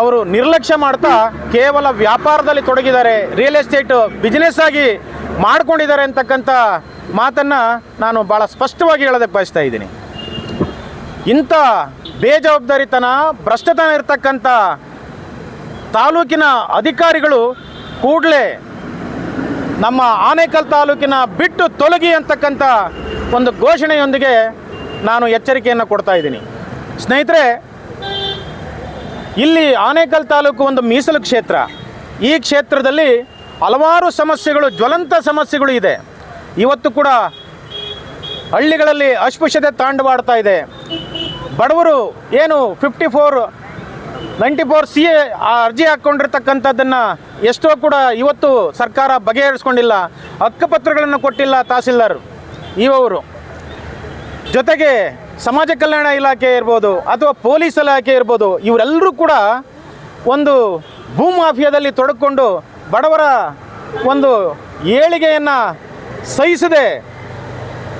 Speaker 5: ಅವರು ನಿರ್ಲಕ್ಷ್ಯ ಮಾಡ್ತಾ ಕೇವಲ ವ್ಯಾಪಾರದಲ್ಲಿ ತೊಡಗಿದ್ದಾರೆ. ರಿಯಲ್ ಎಸ್ಟೇಟ್ ಬಿಸ್ನೆಸ್ ಆಗಿ ಮಾಡ್ಕೊಂಡಿದ್ದಾರೆ ಅಂತಕ್ಕಂಥ ಮಾತನ್ನು ನಾನು ಭಾಳ ಸ್ಪಷ್ಟವಾಗಿ ಹೇಳೋದಕ್ಕೆ ಬಯಸ್ತಾ ಇದ್ದೀನಿ. ಇಂಥ ಬೇಜವಾಬ್ದಾರಿತನ, ಭ್ರಷ್ಟತನ ಇರತಕ್ಕಂಥ ತಾಲೂಕಿನ ಅಧಿಕಾರಿಗಳು ಕೂಡಲೇ ನಮ್ಮ ಆನೇಕಲ್ ತಾಲೂಕಿನ ಬಿಟ್ಟು ತೊಲಗಿ ಅಂತಕ್ಕಂಥ ಒಂದು ಘೋಷಣೆಯೊಂದಿಗೆ ನಾನು ಎಚ್ಚರಿಕೆಯನ್ನು ಕೊಡ್ತಾ ಇದ್ದೀನಿ. ಸ್ನೇಹಿತರೆ, ಇಲ್ಲಿ ಆನೇಕಲ್ ತಾಲೂಕು ಒಂದು ಮೀಸಲು ಕ್ಷೇತ್ರ. ಈ ಕ್ಷೇತ್ರದಲ್ಲಿ ಹಲವಾರು ಸಮಸ್ಯೆಗಳು, ಜ್ವಲಂತ ಸಮಸ್ಯೆಗಳು ಇದೆ. ಇವತ್ತು ಕೂಡ ಹಳ್ಳಿಗಳಲ್ಲಿ ಅಸ್ಪೃಶ್ಯತೆ ತಾಂಡವಾಡ್ತಾ ಇದೆ. ಬಡವರು ಏನು fifty four ninety four C A ಆ ಅರ್ಜಿ ಹಾಕ್ಕೊಂಡಿರ್ತಕ್ಕಂಥದ್ದನ್ನು ಎಷ್ಟೋ ಕೂಡ ಇವತ್ತು ಸರ್ಕಾರ ಬಗೆಹರಿಸ್ಕೊಂಡಿಲ್ಲ, ಹಕ್ಕುಪತ್ರಗಳನ್ನು ಕೊಟ್ಟಿಲ್ಲ ತಹಸೀಲ್ದಾರ್ ಇವರು. ಜೊತೆಗೆ ಸಮಾಜ ಕಲ್ಯಾಣ ಇಲಾಖೆ ಇರ್ಬೋದು ಅಥವಾ ಪೊಲೀಸ್ ಇಲಾಖೆ ಇರ್ಬೋದು, ಇವರೆಲ್ಲರೂ ಕೂಡ ಒಂದು ಭೂಮಾಫಿಯಾದಲ್ಲಿ ತೊಡಕೊಂಡು ಬಡವರ ಒಂದು ಏಳಿಗೆಯನ್ನು ಸಹಿಸದೆ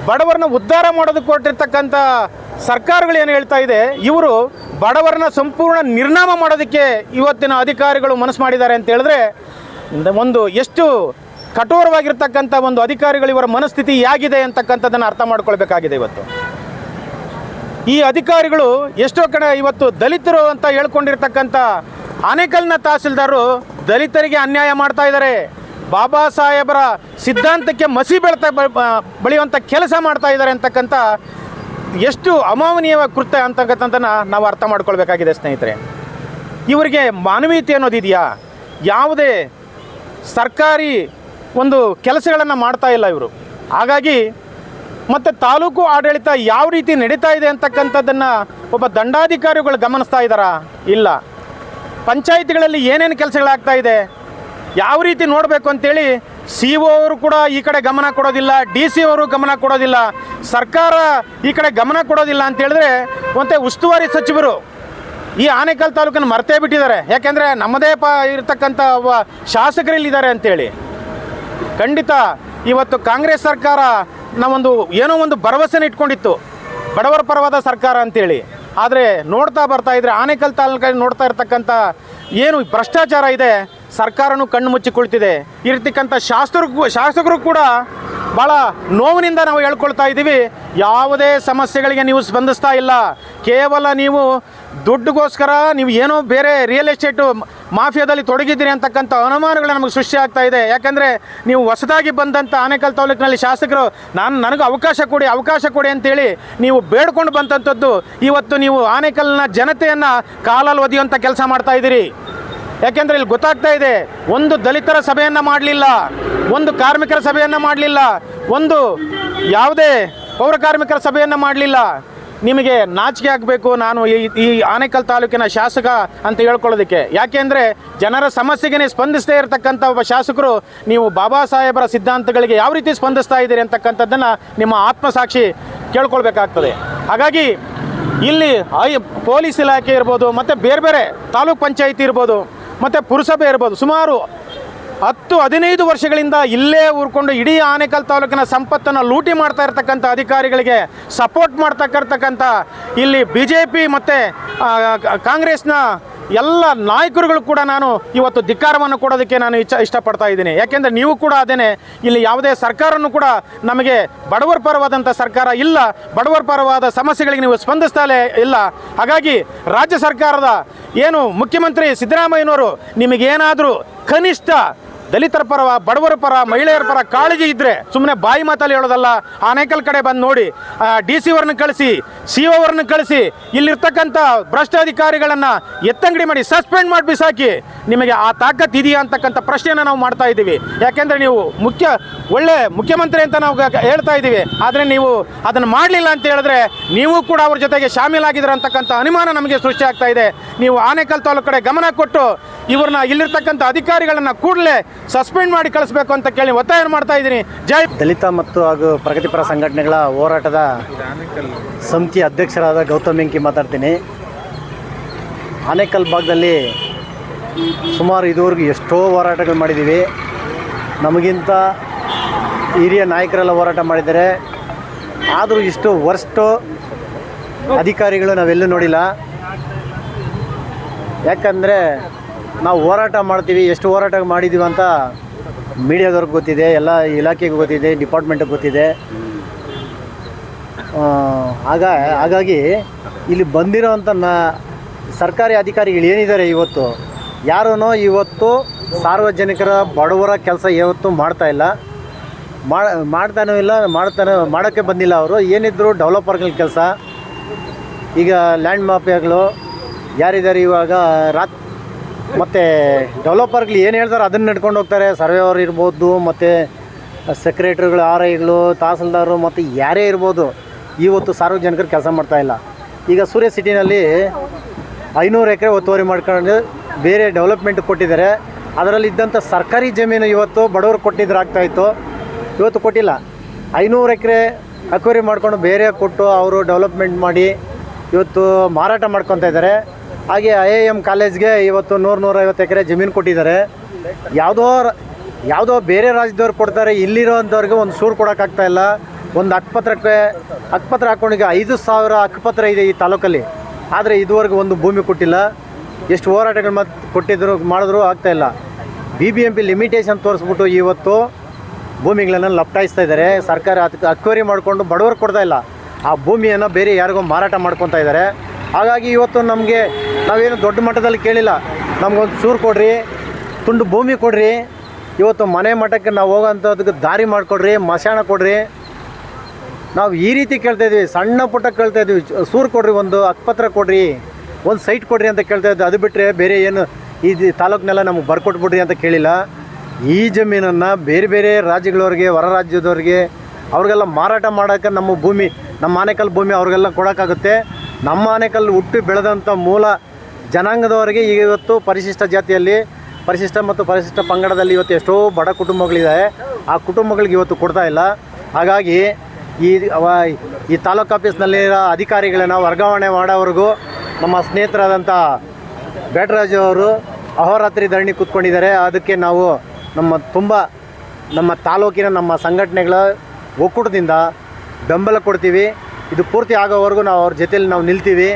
Speaker 5: ಬಡವರನ್ನ ಉದ್ಧಾರ ಮಾಡೋದಕ್ಕೆ ಕೊಟ್ಟಿರ್ತಕ್ಕಂಥ ಸರ್ಕಾರಗಳು ಏನು ಹೇಳ್ತಾ ಇದೆ, ಇವರು ಬಡವರನ್ನ ಸಂಪೂರ್ಣ ನಿರ್ನಾಮ ಮಾಡೋದಕ್ಕೆ ಇವತ್ತಿನ ಅಧಿಕಾರಿಗಳು ಮನಸ್ಸು ಮಾಡಿದ್ದಾರೆ ಅಂತ ಹೇಳಿದ್ರೆ, ಒಂದು ಎಷ್ಟು ಕಠೋರವಾಗಿರ್ತಕ್ಕಂಥ ಒಂದು ಅಧಿಕಾರಿಗಳು ಇವರ ಮನಸ್ಥಿತಿ ಹೇಗಿದೆ ಅಂತಕ್ಕಂಥದ್ದನ್ನು ಅರ್ಥ ಮಾಡ್ಕೊಳ್ಬೇಕಾಗಿದೆ ಇವತ್ತು. ಈ ಅಧಿಕಾರಿಗಳು ಎಷ್ಟೋ ಕಡೆ ಇವತ್ತು ದಲಿತರು ಅಂತ ಹೇಳ್ಕೊಂಡಿರ್ತಕ್ಕಂಥ ಆನೇಕಲ್ನ ತಹಸೀಲ್ದಾರರು ದಲಿತರಿಗೆ ಅನ್ಯಾಯ ಮಾಡ್ತಾ ಇದ್ದಾರೆ. ಬಾಬಾ ಸಾಹೇಬರ ಸಿದ್ಧಾಂತಕ್ಕೆ ಮಸಿ ಬೆಳ್ತಾ ಬೆಳೆಯುವಂಥ ಕೆಲಸ ಮಾಡ್ತಾ ಇದ್ದಾರೆ ಅಂತಕ್ಕಂಥ ಎಷ್ಟು ಅಮಾವನೀಯ ಕೃತ್ಯ ಅಂತಕ್ಕಂಥದ್ದನ್ನು ನಾವು ಅರ್ಥ ಮಾಡ್ಕೊಳ್ಬೇಕಾಗಿದೆ ಸ್ನೇಹಿತರೆ. ಇವರಿಗೆ ಮಾನವೀಯತೆ ಅನ್ನೋದಿದೆಯಾ? ಯಾವುದೇ ಸರ್ಕಾರಿ ಒಂದು ಕೆಲಸಗಳನ್ನು ಮಾಡ್ತಾ ಇಲ್ಲ ಇವರು. ಹಾಗಾಗಿ ಮತ್ತು ತಾಲೂಕು ಆಡಳಿತ ಯಾವ ರೀತಿ ನಡೀತಾ ಇದೆ ಅಂತಕ್ಕಂಥದ್ದನ್ನು ಒಬ್ಬ ದಂಡಾಧಿಕಾರಿಗಳು ಗಮನಿಸ್ತಾ ಇದ್ದಾರಾ? ಇಲ್ಲ. ಪಂಚಾಯಿತಿಗಳಲ್ಲಿ ಏನೇನು ಕೆಲಸಗಳಾಗ್ತಾ ಇದೆ? ಯಾವ ರೀತಿ ನೋಡಬೇಕು ಅಂತೇಳಿ ಸಿ ಒ ಅವರು ಕೂಡ ಈ ಕಡೆ ಗಮನ ಕೊಡೋದಿಲ್ಲ ಡಿ ಸಿ ಅವರು ಗಮನ ಕೊಡೋದಿಲ್ಲ, ಸರ್ಕಾರ ಈ ಕಡೆ ಗಮನ ಕೊಡೋದಿಲ್ಲ ಅಂತ ಹೇಳಿದ್ರೆ ಮತ್ತೆ ಉಸ್ತುವಾರಿ ಸಚಿವರು ಈ ಆನೇಕಲ್ ತಾಲೂಕನ್ನು ಮರ್ತೇ ಬಿಟ್ಟಿದ್ದಾರೆ. ಯಾಕೆಂದರೆ ನಮ್ಮದೇ ಪ ಇರತಕ್ಕಂಥ ಒಬ್ಬ ಶಾಸಕರಲ್ಲಿದ್ದಾರೆ ಅಂತೇಳಿ. ಖಂಡಿತ ಇವತ್ತು ಕಾಂಗ್ರೆಸ್ ಸರ್ಕಾರ ನಾವೊಂದು ಏನೋ ಒಂದು ಭರವಸೆನ ಇಟ್ಕೊಂಡಿತ್ತು. ಬಡವರ ಪರವಾದ ಸರ್ಕಾರ ಅಂತೇಳಿ. ಆದರೆ ನೋಡ್ತಾ ಬರ್ತಾ ಇದ್ರೆ ಆನೇಕಲ್ ತಾಲೂಕಲ್ಲಿ ನೋಡ್ತಾ ಇರ್ತಕ್ಕಂಥ ಏನು ಭ್ರಷ್ಟಾಚಾರ ಇದೆ ಸರ್ಕಾರನೂ ಕಣ್ಣು ಮುಚ್ಚಿಕೊಳ್ತಿದೆ. ಇರ್ತಕ್ಕಂಥ ಶಾಸಕರು ಶಾಸಕರು ಕೂಡ ಭಾಳ ನೋವಿನಿಂದ ನಾವು ಹೇಳ್ಕೊಳ್ತಾ ಇದ್ದೀವಿ. ಯಾವುದೇ ಸಮಸ್ಯೆಗಳಿಗೆ ನೀವು ಸ್ಪಂದಿಸ್ತಾ ಇಲ್ಲ. ಕೇವಲ ನೀವು ದುಡ್ಡುಗೋಸ್ಕರ ನೀವು ಏನೋ ಬೇರೆ ರಿಯಲ್ ಎಸ್ಟೇಟು ಮಾಫಿಯಾದಲ್ಲಿ ತೊಡಗಿದ್ದೀರಿ ಅಂತಕ್ಕಂಥ ಅನುಮಾನಗಳು ನಮಗೆ ಸೃಷ್ಟಿ ಆಗ್ತಾ ಇದೆ. ಯಾಕಂದರೆ ನೀವು ಹೊಸದಾಗಿ ಬಂದಂಥ ಆನೇಕಲ್ ತಾಲೂಕಿನಲ್ಲಿ ಶಾಸಕರು, ನಾನು ನನಗೆ ಅವಕಾಶ ಕೊಡಿ ಅವಕಾಶ ಕೊಡಿ ಅಂತೇಳಿ ನೀವು ಬೇಡ್ಕೊಂಡು ಬಂದಂಥದ್ದು ಇವತ್ತು ನೀವು ಆನೇಕಲ್ನ ಜನತೆಯನ್ನು ಕಾಲಲ್ಲಿ ಒದಿಯುವಂಥ ಕೆಲಸ ಮಾಡ್ತಾ ಇದ್ದೀರಿ. ಯಾಕೆಂದರೆ ಇಲ್ಲಿ ಗೊತ್ತಾಗ್ತಾ ಇದೆ, ಒಂದು ದಲಿತರ ಸಭೆಯನ್ನು ಮಾಡಲಿಲ್ಲ, ಒಂದು ಕಾರ್ಮಿಕರ ಸಭೆಯನ್ನು ಮಾಡಲಿಲ್ಲ, ಒಂದು ಯಾವುದೇ ಪೌರ ಕಾರ್ಮಿಕರ ಸಭೆಯನ್ನು ಮಾಡಲಿಲ್ಲ. ನಿಮಗೆ ನಾಚಿಕೆ ಆಗಬೇಕು ನಾನು ಈ ಈ ಆನೇಕಲ್ ತಾಲೂಕಿನ ಶಾಸಕ ಅಂತ ಹೇಳ್ಕೊಳ್ಳೋದಕ್ಕೆ. ಯಾಕೆಂದರೆ ಜನರ ಸಮಸ್ಯೆಗೆ ಸ್ಪಂದಿಸದೇ ಇರತಕ್ಕಂಥ ಒಬ್ಬ ಶಾಸಕರು ನೀವು ಬಾಬಾ ಸಾಹೇಬರ ಸಿದ್ಧಾಂತಗಳಿಗೆ ಯಾವ ರೀತಿ ಸ್ಪಂದಿಸ್ತಾ ಇದ್ದೀರಿ ಅಂತಕ್ಕಂಥದ್ದನ್ನು ನಿಮ್ಮ ಆತ್ಮಸಾಕ್ಷಿ ಕೇಳ್ಕೊಳ್ಬೇಕಾಗ್ತದೆ. ಹಾಗಾಗಿ ಇಲ್ಲಿ ಐ, ಪೊಲೀಸ್ ಇಲಾಖೆ ಇರ್ಬೋದು, ಮತ್ತು ಬೇರೆ ಬೇರೆ ತಾಲೂಕ್ ಪಂಚಾಯಿತಿ ಇರ್ಬೋದು ಮತ್ತು ಪುರಸಭೆ ಇರ್ಬೋದು. ಸುಮಾರು ಹತ್ತು ಹದಿನೈದು ವರ್ಷಗಳಿಂದ ಇಲ್ಲೇ ಊರ್ಕೊಂಡು ಇಡೀ ಆನೇಕಲ್ ತಾಲೂಕಿನ ಸಂಪತ್ತನ್ನು ಲೂಟಿ ಮಾಡ್ತಾ ಇರ್ತಕ್ಕಂಥ ಅಧಿಕಾರಿಗಳಿಗೆ ಸಪೋರ್ಟ್ ಮಾಡ್ತಕ್ಕಂಥ ಇಲ್ಲಿ ಬಿ ಜೆ ಪಿ ಮತ್ತು ಕಾಂಗ್ರೆಸ್ನ ಎಲ್ಲ ನಾಯಕರುಗಳು ಕೂಡ ನಾನು ಇವತ್ತು ಧಿಕ್ಕಾರವನ್ನು ಕೊಡೋದಕ್ಕೆ ನಾನು ಇಚ್ಛ, ಇಷ್ಟಪಡ್ತಾ ಇದ್ದೀನಿ. ಯಾಕೆಂದರೆ ನೀವು ಕೂಡ ಅದೇನೆ ಇಲ್ಲಿ ಯಾವುದೇ ಸರ್ಕಾರನೂ ಕೂಡ ನಮಗೆ ಬಡವರ ಪರವಾದಂಥ ಸರ್ಕಾರ ಇಲ್ಲ. ಬಡವರ ಪರವಾದ ಸಮಸ್ಯೆಗಳಿಗೆ ನೀವು ಸ್ಪಂದಿಸ್ತಾಲೇ ಇಲ್ಲ. ಹಾಗಾಗಿ ರಾಜ್ಯ ಸರ್ಕಾರದ ಏನು ಮುಖ್ಯಮಂತ್ರಿ ಸಿದ್ದರಾಮಯ್ಯನವರು ನಿಮಗೇನಾದರೂ ಕನಿಷ್ಠ ದಲಿತರ ಪರ, ಬಡವರ ಪರ, ಮಹಿಳೆಯರ ಪರ ಕಾಳಜಿ ಇದ್ದರೆ ಸುಮ್ಮನೆ ಬಾಯಿ ಮಾತಲ್ಲಿ ಹೇಳೋದಲ್ಲ. ಆನೇಕಲ್ ಕಡೆ ಬಂದು ನೋಡಿ ಡಿ ಸಿ ಅವ್ರನ್ನ ಕಳಿಸಿ ಸಿ ಒ ಅವ್ರನ್ನ ಕಳಿಸಿ, ಇಲ್ಲಿರ್ತಕ್ಕಂಥ ಭ್ರಷ್ಟಾಧಿಕಾರಿಗಳನ್ನು ಎತ್ತಂಗಡಿ ಮಾಡಿ ಸಸ್ಪೆಂಡ್ ಮಾಡಿ ಬಿಸಾಕಿ, ನಿಮಗೆ ಆ ತಾಕತ್ ಇದೆಯಾ ಅಂತಕ್ಕಂಥ ಪ್ರಶ್ನೆಯನ್ನು ನಾವು ಮಾಡ್ತಾ ಇದ್ದೀವಿ. ಯಾಕೆಂದರೆ ನೀವು ಮುಖ್ಯ, ಒಳ್ಳೆ ಮುಖ್ಯಮಂತ್ರಿ ಅಂತ ನಾವು ಹೇಳ್ತಾ ಇದ್ದೀವಿ. ಆದರೆ ನೀವು ಅದನ್ನು ಮಾಡಲಿಲ್ಲ ಅಂತ ಹೇಳಿದ್ರೆ ನೀವು ಕೂಡ ಅವ್ರ ಜೊತೆಗೆ ಶಾಮೀಲಾಗಿದ್ದೀರ ಅಂತಕ್ಕಂಥ ಅನುಮಾನ ನಮಗೆ ಸೃಷ್ಟಿ ಆಗ್ತಾ ಇದೆ. ನೀವು ಆನೇಕಲ್ ತಾಲೂಕು ಕಡೆ ಗಮನ ಕೊಟ್ಟು, ಇವ್ರನ್ನ ಇಲ್ಲಿರ್ತಕ್ಕಂಥ ಅಧಿಕಾರಿಗಳನ್ನ ಕೂಡಲೇ ಸಸ್ಪೆಂಡ್ ಮಾಡಿ ಕಳಿಸ್ಬೇಕು ಅಂತ ಕೇಳಿ ಒತ್ತಾಯ ಮಾಡ್ತಾ ಇದ್ದೀನಿ? ಜೈ
Speaker 6: ದಲಿತ ಮತ್ತು ಹಾಗೂ ಪ್ರಗತಿಪರ ಸಂಘಟನೆಗಳ ಹೋರಾಟದ ಸಮಿತಿ ಅಧ್ಯಕ್ಷರಾದ ಗೌತಮ್ ಎಂಕಿ ಮಾತಾಡ್ತೀನಿ. ಆನೇಕಲ್ ಭಾಗದಲ್ಲಿ ಸುಮಾರು ಇದುವರೆಗೂ ಎಷ್ಟೋ ಹೋರಾಟಗಳು ಮಾಡಿದ್ದೀವಿ. ನಮಗಿಂತ ಹಿರಿಯ ನಾಯಕರೆಲ್ಲ ಹೋರಾಟ ಮಾಡಿದ್ದಾರೆ. ಆದರೂ ಇಷ್ಟು ವರ್ಸ್ಟು ಅಧಿಕಾರಿಗಳು ನಾವೆಲ್ಲೂ ನೋಡಿಲ್ಲ. ಯಾಕಂದರೆ ನಾವು ಹೋರಾಟ ಮಾಡ್ತೀವಿ, ಎಷ್ಟು ಹೋರಾಟ ಮಾಡಿದ್ದೀವಿ ಅಂತ ಮೀಡಿಯಾದವ್ರಿಗೆ ಗೊತ್ತಿದೆ, ಎಲ್ಲ ಇಲಾಖೆಗೆ ಗೊತ್ತಿದೆ ಡಿಪಾರ್ಟ್ಮೆಂಟಿಗೆ ಗೊತ್ತಿದೆ. ಆಗ, ಹಾಗಾಗಿ ಇಲ್ಲಿ ಬಂದಿರೋವಂಥ ನ, ಸರ್ಕಾರಿ ಅಧಿಕಾರಿಗಳು ಏನಿದ್ದಾರೆ ಇವತ್ತು? ಯಾರೂ ಇವತ್ತು ಸಾರ್ವಜನಿಕರ ಬಡವರ ಕೆಲಸ ಇವತ್ತು ಮಾಡ್ತಾ ಇಲ್ಲ. ಮಾಡ, ಮಾಡ್ತಾನೂ ಇಲ್ಲ, ಮಾಡ್ತಾನೆ, ಮಾಡೋಕ್ಕೆ ಬಂದಿಲ್ಲ ಅವರು. ಏನಿದ್ರು ಡೆವಲಪರ್ಗಳ ಕೆಲಸ. ಈಗ ಲ್ಯಾಂಡ್ ಮಾಫಿಯಾಗಳು ಯಾರಿದ್ದಾರೆ ಇವಾಗ? ರಾತ್ ಮತ್ತು ಡೆವಲಪರ್ಗಳು ಏನು ಹೇಳ್ತಾರೆ ಅದನ್ನು ನಡ್ಕೊಂಡು ಹೋಗ್ತಾರೆ. ಸರ್ವೇವರ್ ಇರ್ಬೋದು, ಮತ್ತು ಸೆಕ್ರೆಟ್ರಿಗಳು ಆರ್ ಐಗಳು ತಹಸೀಲ್ದಾರು ಮತ್ತು ಯಾರೇ ಇರ್ಬೋದು, ಇವತ್ತು ಸಾರ್ವಜನಿಕರು ಕೆಲಸ ಮಾಡ್ತಾಯಿಲ್ಲ ಈಗ ಸೂರ್ಯ ಸಿಟಿನಲ್ಲಿ ಐನೂರು ಎಕರೆ ಒತ್ತುವರಿ ಮಾಡ್ಕೊಂಡು ಬೇರೆ ಡೆವಲಪ್ಮೆಂಟ್ ಕೊಟ್ಟಿದ್ದಾರೆ. ಅದರಲ್ಲಿ ಇದ್ದಂಥ ಸರ್ಕಾರಿ ಜಮೀನು ಇವತ್ತು ಬಡವರು ಕೊಟ್ಟಿದ್ರೆ ಆಗ್ತಾಯಿತ್ತು ಇವತ್ತು ಕೊಟ್ಟಿಲ್ಲ. ಐನೂರು ಎಕರೆ ಅಕ್ವರಿ ಮಾಡ್ಕೊಂಡು ಬೇರೆ ಕೊಟ್ಟು ಅವರು ಡೆವಲಪ್ಮೆಂಟ್ ಮಾಡಿ ಇವತ್ತು ಮಾರಾಟ ಮಾಡ್ಕೊತಾ ಇದ್ದಾರೆ. ಹಾಗೆ ಐ ಐ ಎಂ ಕಾಲೇಜ್ಗೆ ಇವತ್ತು ನೂರು ನೂರೈವತ್ತು ಎಕರೆ ಜಮೀನು ಕೊಟ್ಟಿದ್ದಾರೆ. ಯಾವುದೋ ಯಾವುದೋ ಬೇರೆ ರಾಜ್ಯದವ್ರು ಕೊಡ್ತಾರೆ, ಇಲ್ಲಿರೋಂಥವ್ರಿಗೆ ಒಂದು ಸೂರು ಕೊಡೋಕ್ಕಾಗ್ತಾ ಇಲ್ಲ. ಒಂದು ಅಕ್ಪತ್ರಕ್ಕೆ ಅಕ್ಪತ್ರ ಹಾಕೊಂಡಿಗೆ ಐದು ಸಾವಿರ ಅಕ್ಪತ್ರ ಇದೆ ಈ ತಾಲೂಕಲ್ಲಿ. ಆದರೆ ಇದುವರೆಗೂ ಒಂದು ಭೂಮಿ ಕೊಟ್ಟಿಲ್ಲ. ಎಷ್ಟು ಹೋರಾಟಗಳು ಮತ್ತು ಕೊಟ್ಟಿದ್ರು, ಮಾಡಿದ್ರು ಆಗ್ತಾಯಿಲ್ಲ B B M P limitation ತೋರಿಸ್ಬಿಟ್ಟು ಇವತ್ತು ಭೂಮಿಗಳನ್ನು ಲಪ್ಟಾಯಿಸ್ತಾ ಇದ್ದಾರೆ. ಸರ್ಕಾರ ಅದಕ್ಕೆ ಅಕ್ವೈರಿ ಮಾಡಿಕೊಂಡು ಬಡವರು ಕೊಡ್ತಾ ಇಲ್ಲ. ಆ ಭೂಮಿಯನ್ನು ಬೇರೆ ಯಾರಿಗೋ ಮಾರಾಟ ಮಾಡ್ಕೊತಾ ಇದ್ದಾರೆ. ಹಾಗಾಗಿ ಇವತ್ತು ನಮಗೆ ನಾವೇನು ದೊಡ್ಡ ಮಟ್ಟದಲ್ಲಿ ಕೇಳಿಲ್ಲ. ನಮಗೊಂದು ಚೂರು ಕೊಡ್ರಿ, ತುಂಡು ಭೂಮಿ ಕೊಡ್ರಿ. ಇವತ್ತು ಮನೆ ಮಠಕ್ಕೆ ನಾವು ಹೋಗೋಂಥದ್ದಕ್ಕೆ ದಾರಿ ಮಾಡಿಕೊಡ್ರಿ, ಮಶಾಣ ಕೊಡ್ರಿ. ನಾವು ಈ ರೀತಿ ಕೇಳ್ತಾ ಇದ್ವಿ, ಸಣ್ಣ ಪುಟ್ಟ ಕೇಳ್ತಾ ಇದ್ವಿ. ಚ- ಸೂರು ಕೊಡ್ರಿ, ಒಂದು ಅಕ್ಪತ್ರ ಕೊಡ್ರಿ, ಒಂದು ಸೈಟ್ ಕೊಡ್ರಿ ಅಂತ ಕೇಳ್ತಾ ಇದ್ದೆ. ಅದು ಬಿಟ್ಟರೆ ಬೇರೆ ಏನು ಈ ತಾಲೂಕ್ನೆಲ್ಲ ನಮಗೆ ಬರ್ಕೊಟ್ಬಿಡ್ರಿ ಅಂತ ಕೇಳಿಲ್ಲ. ಈ ಜಮೀನನ್ನು ಬೇರೆ ಬೇರೆ ರಾಜ್ಯಗಳವ್ರಿಗೆ, ಹೊರ ರಾಜ್ಯದವ್ರಿಗೆ, ಅವ್ರಿಗೆಲ್ಲ ಮಾರಾಟ ಮಾಡೋಕ್ಕೆ ನಮ್ಮ ಭೂಮಿ, ನಮ್ಮ ಆನೆಕಲ್ ಭೂಮಿ ಅವ್ರಿಗೆಲ್ಲ ಕೊಡೋಕ್ಕಾಗುತ್ತೆ. ನಮ್ಮ ಆನೆಕಲ್ ಹುಟ್ಟಿ ಬೆಳೆದಂಥ ಮೂಲ ಜನಾಂಗದವರಿಗೆ ಈಗ ಇವತ್ತು ಪರಿಶಿಷ್ಟ ಜಾತಿಯಲ್ಲಿ, ಪರಿಶಿಷ್ಟ ಮತ್ತು ಪರಿಶಿಷ್ಟ ಪಂಗಡದಲ್ಲಿ ಇವತ್ತು ಎಷ್ಟೋ ಬಡ ಕುಟುಂಬಗಳಿದ್ದಾವೆ. ಆ ಕುಟುಂಬಗಳಿಗೆ ಇವತ್ತು ಕೊಡ್ತಾ ಇಲ್ಲ. ಹಾಗಾಗಿ ಈ ಈ ತಾಲೂಕು ಆಫೀಸ್ನಲ್ಲಿರೋ ಅಧಿಕಾರಿಗಳನ್ನ ವರ್ಗಾವಣೆ ಮಾಡೋವರೆಗೂ ನಮ್ಮ ಸ್ನೇಹಿತರಾದಂಥ ಬೇಟರಾಜು ಅವರು ಅಹೋರಾತ್ರಿ ಧರಣಿ ಕೂತ್ಕೊಂಡಿದ್ದಾರೆ. ಅದಕ್ಕೆ ನಾವು ನಮ್ಮ ತುಂಬ, ನಮ್ಮ ತಾಲೂಕಿನ ನಮ್ಮ ಸಂಘಟನೆಗಳ ಒಕ್ಕೂಟದಿಂದ ಬೆಂಬಲ ಕೊಡ್ತೀವಿ. ಇದು ಪೂರ್ತಿ ಆಗೋವರೆಗೂ ನಾವು ಅವ್ರ ಜೊತೆಲಿ ನಾವು ನಿಲ್ತೀವಿ.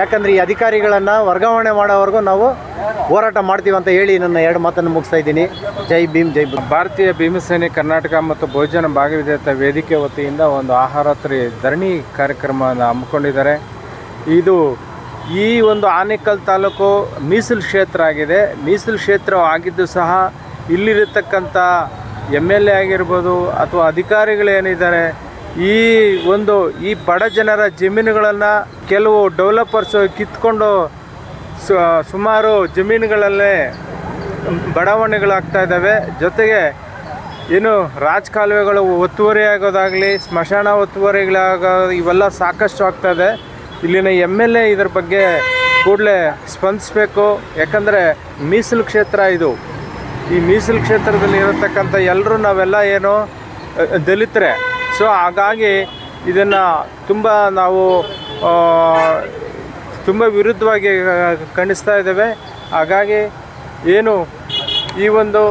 Speaker 6: ಯಾಕಂದರೆ ಈ ಅಧಿಕಾರಿಗಳನ್ನು ವರ್ಗಾವಣೆ ಮಾಡೋವರೆಗೂ ನಾವು ಹೋರಾಟ ಮಾಡ್ತೀವಿ ಅಂತ ಹೇಳಿ ನನ್ನ ಎರಡು ಮಾತನ್ನು ಮುಗಿಸ್ತಾ ಇದ್ದೀನಿ. ಜೈ ಭೀಮ್ ಜೈ ಭೀಮ್
Speaker 7: ಭಾರತೀಯ ಭೀಮಸೇನೆ ಕರ್ನಾಟಕ ಮತ್ತು ಭೋಜನ ಭಾಗವಿಧೇಯತ ವೇದಿಕೆ ವತಿಯಿಂದ ಒಂದು ಆಹಾರಾತ್ರಿ ಧರಣಿ ಕಾರ್ಯಕ್ರಮವನ್ನು ಹಮ್ಮಿಕೊಂಡಿದ್ದಾರೆ. ಇದು ಈ ಒಂದು ಆನೇಕಲ್ ತಾಲೂಕು ಮೀಸಲು ಕ್ಷೇತ್ರ ಆಗಿದೆ. ಮೀಸಲು ಕ್ಷೇತ್ರ ಆಗಿದ್ದು ಸಹ ಇಲ್ಲಿರತಕ್ಕಂಥ ಎಂ ಎಲ್ ಎ ಆಗಿರ್ಬೋದು ಅಥವಾ ಅಧಿಕಾರಿಗಳೇನಿದ್ದಾರೆ ಈ ಒಂದು, ಈ ಬಡ ಜನರ ಜಮೀನುಗಳನ್ನು ಕೆಲವು ಡೆವಲಪರ್ಸ್ ಕಿತ್ಕೊಂಡು ಸುಮಾರು ಜಮೀನುಗಳಲ್ಲೇ ಬಡಾವಣೆಗಳಾಗ್ತಾ ಇದ್ದಾವೆ. ಜೊತೆಗೆ ಏನು ರಾಜಕಾಲುವೆಗಳು ಒತ್ತುವರಿ ಆಗೋದಾಗಲಿ ಸ್ಮಶಾನ ಒತ್ತುವರಿಗಳಾಗ, ಇವೆಲ್ಲ ಸಾಕಷ್ಟು ಆಗ್ತಾ ಇದೆ. ಇಲ್ಲಿನ ಎಂ ಎಲ್ ಎ ಇದ್ರ ಬಗ್ಗೆ ಕೂಡಲೇ ಸ್ಪಂದಿಸಬೇಕು. ಯಾಕಂದರೆ ಮೀಸಲು ಕ್ಷೇತ್ರ ಇದು. ಈ ಮೀಸಲು ಕ್ಷೇತ್ರದಲ್ಲಿ ಇರತಕ್ಕಂಥ ಎಲ್ಲರೂ ನಾವೆಲ್ಲ ಏನು ದಲಿತರೆ. ಸೊ ಹಾಗಾಗಿ ಇದನ್ನು ತುಂಬ ನಾವು ತುಂಬ ವಿರುದ್ಧವಾಗಿ ಖಂಡಿಸ್ತಾ ಇದ್ದೇವೆ. ಹಾಗಾಗಿ ಏನು ಈ ಒಂದು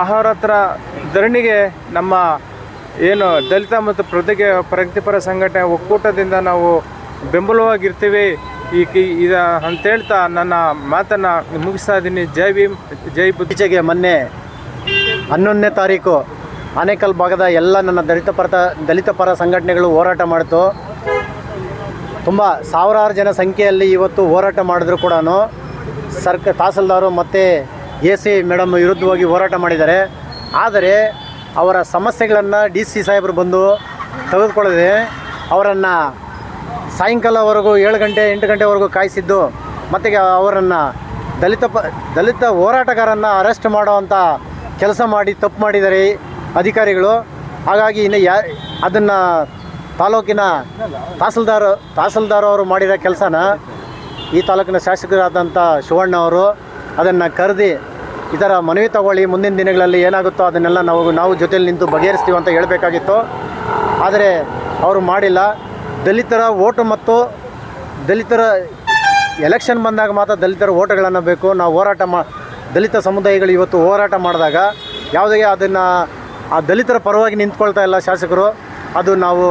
Speaker 7: ಆಹಾರ ಹತ್ರ ಧರಣಿಗೆ ನಮ್ಮ ಏನು ದಲಿತ ಮತ್ತು ಪ್ರತಿಗೆ, ಪ್ರಗತಿಪರ ಸಂಘಟನೆ ಒಕ್ಕೂಟದಿಂದ ನಾವು ಬೆಂಬಲವಾಗಿರ್ತೀವಿ. ಈ ಇದ ಅಂತ ಹೇಳ್ತಾ ನನ್ನ ಮಾತನ್ನು ಮುಗಿಸ್ತಾ ಇದ್ದೀನಿ. ಜೈ ಭೀಮ್, ಜೈ ಬುದ್ಧ.
Speaker 6: ಇತ್ತೀಚೆಗೆ ಮೊನ್ನೆ ಹನ್ನೊಂದನೇ ತಾರೀಕು ಆನೇಕಲ್ ಭಾಗದ ಎಲ್ಲ ನನ್ನ ದಲಿತ ಪರ ದಲಿತ ಪರ ಸಂಘಟನೆಗಳು ಹೋರಾಟ ಮಾಡಿತು. ತುಂಬ ಸಾವಿರಾರು ಜನ ಸಂಖ್ಯೆಯಲ್ಲಿ ಇವತ್ತು ಹೋರಾಟ ಮಾಡಿದ್ರು ಕೂಡ ಸರ್ಕ, ತಹಸೀಲ್ದಾರು ಮತ್ತು ಎ ಸಿ ಮೇಡಮ್ ವಿರುದ್ಧವಾಗಿ ಹೋರಾಟ ಮಾಡಿದ್ದಾರೆ. ಆದರೆ ಅವರ ಸಮಸ್ಯೆಗಳನ್ನು ಡಿ ಸಿ ಸಾಹೇಬರು ಬಂದು ತೆಗೆದುಕೊಳ್ಳದೆ ಅವರನ್ನು ಸಾಯಂಕಾಲವರೆಗೂ ಏಳು ಗಂಟೆ, ಎಂಟು ಗಂಟೆವರೆಗೂ ಕಾಯಿಸಿದ್ದು, ಮತ್ತು ಅವರನ್ನು ದಲಿತ ದಲಿತ ಹೋರಾಟಗಾರನ್ನು ಅರೆಸ್ಟ್ ಮಾಡೋವಂಥ ಕೆಲಸ ಮಾಡಿ, ತಪ್ಪು ಮಾಡಿದ್ದಾರೆ ಅಧಿಕಾರಿಗಳು. ಹಾಗಾಗಿ ಇನ್ನು ಯಾ, ಅದನ್ನು ತಾಲೂಕಿನ ತಹಸೀಲ್ದಾರ್ ತಹಸೀಲ್ದಾರ್ ಅವರು ಮಾಡಿರೋ ಕೆಲಸನ ಈ ತಾಲೂಕಿನ ಶಾಸಕರಾದಂಥ ಶಿವಣ್ಣ ಅವರು ಅದನ್ನು ಕರೆದಿ ಥರ ಮನವಿ ತಗೊಳ್ಳಿ. ಮುಂದಿನ ದಿನಗಳಲ್ಲಿ ಏನಾಗುತ್ತೋ ಅದನ್ನೆಲ್ಲ ನಾವು ನಾವು ಜೊತೆಲಿ ನಿಂತು ಬಗೆಹರಿಸ್ತೀವಿ ಅಂತ ಹೇಳಬೇಕಾಗಿತ್ತು. ಆದರೆ ಅವರು ಮಾಡಿಲ್ಲ. ದಲಿತರ ಓಟು ಮತ್ತು ದಲಿತರ ಎಲೆಕ್ಷನ್ ಬಂದಾಗ ಮಾತ್ರ ದಲಿತರ ಓಟುಗಳನ್ನು ಬೇಕು. ನಾವು ಹೋರಾಟ ಮಾ, ದಲಿತ ಸಮುದಾಯಗಳು ಇವತ್ತು ಹೋರಾಟ ಮಾಡಿದಾಗ ಯಾವುದೇ ಅದನ್ನು ಆ ದಲಿತರ ಪರವಾಗಿ ನಿಂತ್ಕೊಳ್ತಾ ಇಲ್ಲ ಶಾಸಕರು. ಅದು ನಾವು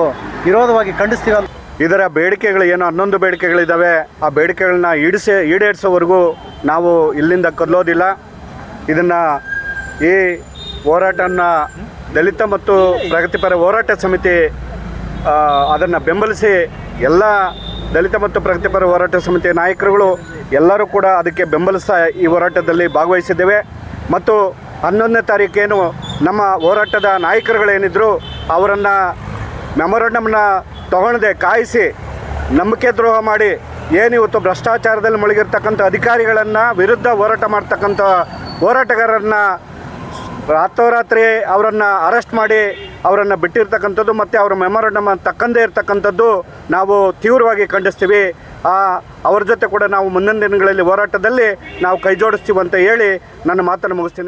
Speaker 6: ವಿರೋಧವಾಗಿ ಖಂಡಿಸ್ತೀವಿ
Speaker 8: ಇದರ ಬೇಡಿಕೆಗಳು ಏನು? ಹನ್ನೊಂದು ಬೇಡಿಕೆಗಳಿದ್ದಾವೆ. ಆ ಬೇಡಿಕೆಗಳನ್ನ ಈಡಿಸಿ ಈಡೇರಿಸೋವರೆಗೂ ನಾವು ಇಲ್ಲಿಂದ ಕದಲೋದಿಲ್ಲ. ಇದನ್ನು ಈ ಹೋರಾಟನ ದಲಿತ ಮತ್ತು ಪ್ರಗತಿಪರ ಹೋರಾಟ ಸಮಿತಿ ಅದನ್ನು ಬೆಂಬಲಿಸಿ ಎಲ್ಲ ದಲಿತ ಮತ್ತು ಪ್ರಗತಿಪರ ಹೋರಾಟ ಸಮಿತಿಯ ನಾಯಕರುಗಳು ಎಲ್ಲರೂ ಕೂಡ ಅದಕ್ಕೆ ಬೆಂಬಲಿಸ್ತಾ ಈ ಹೋರಾಟದಲ್ಲಿ ಭಾಗವಹಿಸಿದ್ದೇವೆ. ಮತ್ತು ಹನ್ನೊಂದನೇ ತಾರೀಕೇನು ನಮ್ಮ ಹೋರಾಟದ ನಾಯಕರುಗಳೇನಿದ್ರು ಅವರನ್ನು ಮೆಮೊರಂಡಮ್ನ ತಗೊಳ್ಳದೆ ಕಾಯಿಸಿ ನಂಬಿಕೆ ದ್ರೋಹ ಮಾಡಿ ಏನಿವತ್ತು ಭ್ರಷ್ಟಾಚಾರದಲ್ಲಿ ಮುಳುಗಿರ್ತಕ್ಕಂಥ ಅಧಿಕಾರಿಗಳನ್ನು ವಿರುದ್ಧ ಹೋರಾಟ ಮಾಡ್ತಕ್ಕಂಥ ಹೋರಾಟಗಾರರನ್ನ ರಾತ್ರೋರಾತ್ರಿ ಅವರನ್ನು ಅರೆಸ್ಟ್ ಮಾಡಿ ಅವರನ್ನು ಬಿಟ್ಟಿರ್ತಕ್ಕಂಥದ್ದು ಮತ್ತು ಅವರ ಮೆಮೊರಂಡಮ್ ತಕ್ಕಂದೇ ಇರ್ತಕ್ಕಂಥದ್ದು ನಾವು ತೀವ್ರವಾಗಿ ಖಂಡಿಸ್ತೀವಿ. ಆ, ಅವ್ರ ಜೊತೆ ಕೂಡ ನಾವು ಮುಂದಿನ ದಿನಗಳಲ್ಲಿ ಹೋರಾಟದಲ್ಲಿ ನಾವು ಕೈ ಜೋಡಿಸ್ತೀವಿ ಅಂತ ಹೇಳಿ ನನ್ನ ಮಾತನ್ನು ಮುಗಿಸ್ತೀನಿ.